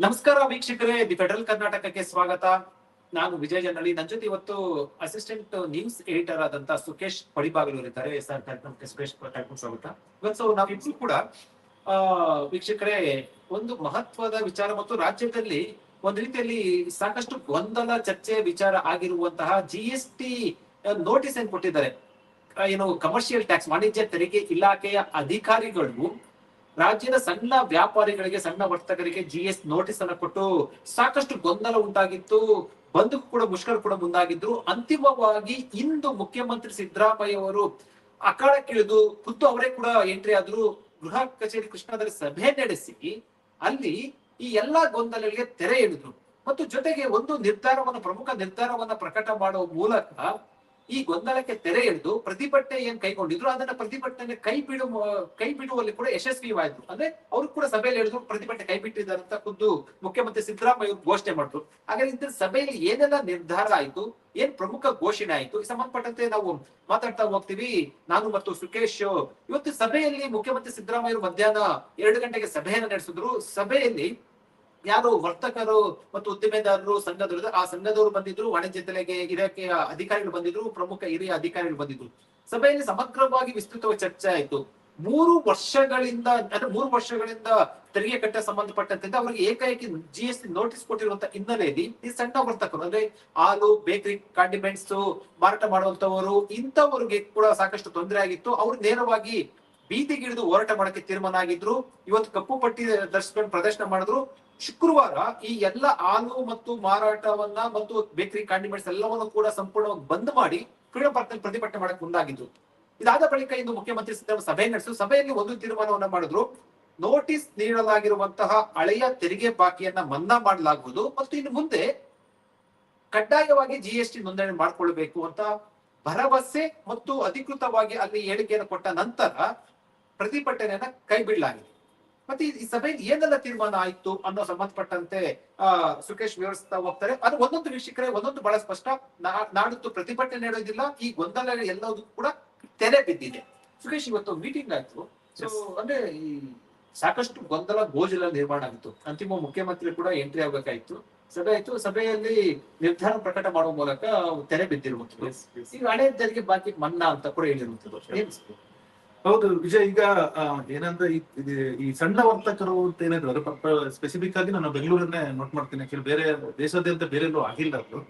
ನಮಸ್ಕಾರ ವೀಕ್ಷಕರೇ, the federal ಕರ್ನಾಟಕಕ್ಕೆ ಸ್ವಾಗತ. ನಾನು ವಿಜಯ ಜನಳ್ಳಿ ನನ್ನ ಜೊತೆ ಇವತ್ತು ಅಸಿಸ್ಟೆಂಟ್ ನ್ಯೂಸ್ ಎಡಿಟರ್ ಆದಂತ ಸುಖೇಶ್ ಇದ್ದಾರೆ ಸರ್ ಕಾರ್ಯಕ್ರಮಕ್ಕೆ ಕಾರ್ಯಕ್ರಮ ಸ್ವಾಗತ. ಇವತ್ತು ನಾವಿಬ್ರು ಕೂಡ, ಆ, ವೀಕ್ಷಕರೇ, ಒಂದು ಮಹತ್ವದ ವಿಚಾರ ಮತ್ತು ರಾಜ್ಯದಲ್ಲಿ ಒಂದ್ ರೀತಿಯಲ್ಲಿ ಸಾಕಷ್ಟು ಗೊಂದಲ, ಚರ್ಚೆ, ವಿಚಾರ ಆಗಿರುವಂತಹ ಜಿ ಎಸ್ ಟಿ ನೋಟಿಸ್ ಏನ್ ಕೊಟ್ಟಿದ್ದಾರೆ? ಏನು ಕಮರ್ಷಿಯಲ್ ಟ್ಯಾಕ್ಸ್ ವಾಣಿಜ್ಯ ತೆರಿಗೆ ಇಲಾಖೆಯ ಅಧಿಕಾರಿಗಳು ರಾಜ್ಯದ ಸಣ್ಣ ವ್ಯಾಪಾರಿಗಳಿಗೆ, ಸಣ್ಣ ವರ್ತಕರಿಗೆ ಜಿ ಎಸ್ ನೋಟಿಸ್ ಅನ್ನು ಕೊಟ್ಟು ಸಾಕಷ್ಟು ಗೊಂದಲ ಉಂಟಾಗಿತ್ತು. ಬಂದಕ್ಕೂ ಕೂಡ ಮುಷ್ಕರ ಕೂಡ ಮುಂದಾಗಿದ್ರು. ಅಂತಿಮವಾಗಿ ಇಂದು ಮುಖ್ಯಮಂತ್ರಿ ಸಿದ್ದರಾಮಯ್ಯ ಅವರು ಅಕಾಳಕ್ಕಿಳಿದು ಖುದ್ದು ಅವರೇ ಕೂಡ ಎಂಟ್ರಿ ಆದ್ರು. ಗೃಹ ಕಚೇರಿ ಕೃಷ್ಣದಲ್ಲಿ ಸಭೆ ನಡೆಸಿ ಅಲ್ಲಿ ಈ ಎಲ್ಲಾ ಗೊಂದಲಗಳಿಗೆ ತೆರೆ ಎಳೆದ್ರು. ಮತ್ತು ಜೊತೆಗೆ ಒಂದು ನಿರ್ಧಾರವನ್ನು, ಪ್ರಮುಖ ನಿರ್ಧಾರವನ್ನ ಪ್ರಕಟ ಮಾಡುವ ಮೂಲಕ ಈ ಗೊಂದಲಕ್ಕೆ ತೆರೆ ಎಳೆದು ಪ್ರತಿಭಟನೆ ಏನ್ ಕೈಗೊಂಡಿದ್ರು, ಅದನ್ನ ಪ್ರತಿಭಟನೆ ಕೈ ಬಿಡು ಕೈ ಬಿಡುವಲ್ಲಿ ಕೂಡ ಯಶಸ್ವಿವಾಯಿತು ಅಂದ್ರೆ ಅವರು ಕೂಡ ಸಭೆಯಲ್ಲಿ ಹೇಳಿದ್ರು, ಪ್ರತಿಭಟನೆ ಕೈ ಬಿಟ್ಟಿದ್ದಾರೆ ಅಂತ ಖುದ್ದು ಮುಖ್ಯಮಂತ್ರಿ ಸಿದ್ದರಾಮಯ್ಯ ಘೋಷಣೆ ಮಾಡಿದ್ರು. ಹಾಗಾದ್ರೆ ಇದ್ರ ಸಭೆಯಲ್ಲಿ ಏನೆಲ್ಲ ನಿರ್ಧಾರ ಆಯ್ತು, ಏನ್ ಪ್ರಮುಖ ಘೋಷಣೆ ಆಯ್ತು, ಈ ಸಂಬಂಧಪಟ್ಟಂತೆ ನಾವು ಮಾತಾಡ್ತಾ ಹೋಗ್ತೀವಿ. ನಾನು ಮತ್ತು ಸುಖೇಶ್ ಇವತ್ತು ಸಭೆಯಲ್ಲಿ ಮುಖ್ಯಮಂತ್ರಿ ಸಿದ್ದರಾಮಯ್ಯ ಮಧ್ಯಾಹ್ನ ಎರಡು ಗಂಟೆಗೆ ಸಭೆಯನ್ನ ನಡೆಸಿದ್ರು. ಸಭೆಯಲ್ಲಿ ಯಾರು ವರ್ತಕರು ಮತ್ತು ಉದ್ದಿಮೆದಾರರು ಸಂಘದವರು ಆ ಸಂಘದವರು ಬಂದಿದ್ರು, ವಾಣಿಜ್ಯ ತಲೆಗೆ ಇಲಾಖೆಯ ಅಧಿಕಾರಿಗಳು ಬಂದಿದ್ರು, ಪ್ರಮುಖ ಹಿರಿಯ ಅಧಿಕಾರಿಗಳು ಬಂದಿದ್ರು. ಸಭೆಯಲ್ಲಿ ಸಮಗ್ರವಾಗಿ ವಿಸ್ತೃತವಾಗಿ ಚರ್ಚೆ ಆಯ್ತು. ಮೂರು ವರ್ಷಗಳಿಂದ, ಅಂದ್ರೆ ಮೂರು ವರ್ಷಗಳಿಂದ ತೆರಿಗೆ ಕಟ್ಟ ಸಂಬಂಧಪಟ್ಟಂತೆ ಅವರಿಗೆ ಏಕಾಏಕಿ ಜಿ ಎಸ್ ಟಿ ನೋಟಿಸ್ ಕೊಟ್ಟಿರುವಂತ ಹಿನ್ನೆಲೆಯಲ್ಲಿ ಈ ಸಣ್ಣ ವರ್ತಕರು, ಅಂದ್ರೆ ಹಾಲು ಬೇಕರಿ ಕಾಂಡಿಮೆಂಟ್ಸ್ ಮಾರಾಟ ಮಾಡುವಂತವರು, ಇಂಥವರಿಗೆ ಕೂಡ ಸಾಕಷ್ಟು ತೊಂದರೆ ಆಗಿತ್ತು. ಅವರು ನೇರವಾಗಿ ಬೀದಿಗಿಳಿದು ಹೋರಾಟ ಮಾಡಕ್ಕೆ ತೀರ್ಮಾನ ಆಗಿದ್ರು. ಇವತ್ತು ಕಪ್ಪು ಪಟ್ಟಿ ಧರಿಸ್ಕೊಂಡು ಪ್ರದರ್ಶನ ಮಾಡಿದ್ರು. ಶುಕ್ರವಾರ ಈ ಎಲ್ಲ ಹಾಲು ಮತ್ತು ಮಾರಾಟವನ್ನ ಮತ್ತು ಬೇಕರಿ, ಕಾಂಡಿಮೆಂಟ್ಸ್ ಎಲ್ಲವನ್ನು ಕೂಡ ಸಂಪೂರ್ಣವಾಗಿ ಬಂದ್ ಮಾಡಿ ಫ್ರೀಡಂ ಪಾರ್ಕ್ನಲ್ಲಿ ಪ್ರತಿಭಟನೆ ಮಾಡಕ್ ಮುಂದಾಗಿದ್ರು ಇದಾದ ಬಳಿಕ ಇಂದು ಮುಖ್ಯಮಂತ್ರಿ ಸಿದ್ದರಾಮಯ್ಯ ಸಭೆ ನಡೆಸಿದ್ರು ಸಭೆಯಲ್ಲಿ ಒಂದು ತೀರ್ಮಾನವನ್ನ ಮಾಡಿದ್ರು. ನೋಟಿಸ್ ನೀಡಲಾಗಿರುವಂತಹ ಹಳೆಯ ತೆರಿಗೆ ಬಾಕಿಯನ್ನ ಮನ್ನಾ ಮಾಡಲಾಗುವುದು ಮತ್ತು ಇನ್ನು ಮುಂದೆ ಕಡ್ಡಾಯವಾಗಿ ಜಿ ಎಸ್ ಟಿ ನೋಂದಣಿ ಮಾಡಿಕೊಳ್ಬೇಕು ಅಂತ ಭರವಸೆ ಮತ್ತು ಅಧಿಕೃತವಾಗಿ ಅಲ್ಲಿ ಹೇಳಿಕೆಯನ್ನು ಕೊಟ್ಟ ನಂತರ ಪ್ರತಿಭಟನೆಯನ್ನ ಕೈ ಬಿಡಲಾಗಿದೆ ಮತ್ತೆ ಈ- ಸಭೆಯಲ್ಲಿ ಏನೆಲ್ಲ ತೀರ್ಮಾನ ಆಯ್ತು ಅನ್ನೋ ಸಂಬಂಧಪಟ್ಟಂತೆ ಆ ಸುಖೇಶ್ ವಿವರಿಸ್ತಾ ಹೋಗ್ತಾರೆ. ಅದು ಒಂದೊಂದು ವೀಕ್ಷಕರೇ ಒಂದೊಂದು ಬಹಳ ಸ್ಪಷ್ಟ. ನಾ- ನಾಡಿದ್ದು ಪ್ರತಿಭಟನೆ ನಡೆಯೋದಿಲ್ಲ. ಈ ಗೊಂದಲ ಎಲ್ಲದೂ ಕೂಡ ತೆರೆ ಬಿದ್ದಿದೆ. ಸುಖೇಶ್ ಇವತ್ತು ಮೀಟಿಂಗ್ ಆಯ್ತು. ಸೊ ಅಂದ್ರೆ ಈ ಸಾಕಷ್ಟು ಗೊಂದಲ ಗೋಜಲ ನಿರ್ಮಾಣ ಆಗಿತ್ತು. ಅಂತಿಮ ಮುಖ್ಯಮಂತ್ರಿ ಕೂಡ ಎಂಟ್ರಿ ಆಗ್ಬೇಕಾಯ್ತು. ಸಭೆ ಆಯ್ತು. ಸಭೆಯಲ್ಲಿ ನಿರ್ಧಾರ ಪ್ರಕಟ ಮಾಡುವ ಮೂಲಕ ತೆರೆ ಬಿದ್ದಿರುವಂತದ್ದು ಈಗ ಹಳೆ ತೆರಿಗೆ ಬಾಕಿ ಮನ್ನಾ ಅಂತ ಕೂಡ ಸರ್? ಹೌದು ವಿಜಯ್ ಈಗ ಏನಂದ್ರೆ ಈ- ಸಣ್ಣ ವರ್ತಕರು ಅಂತ ಏನಿದ್ರು ಅದು ಸ್ಪೆಸಿಫಿಕ್ ಆಗಿ ನಾನು ಬೆಂಗಳೂರನ್ನೇ ನೋಟ್ ಮಾಡ್ತೀನಿ. ಯಾಕಂದ್ರೆ ಬೇರೆ ದೇಶಾದ್ಯಂತ ಬೇರೆ ಎಲ್ಲೂ ಆಗಿಲ್ಲ ಅದು.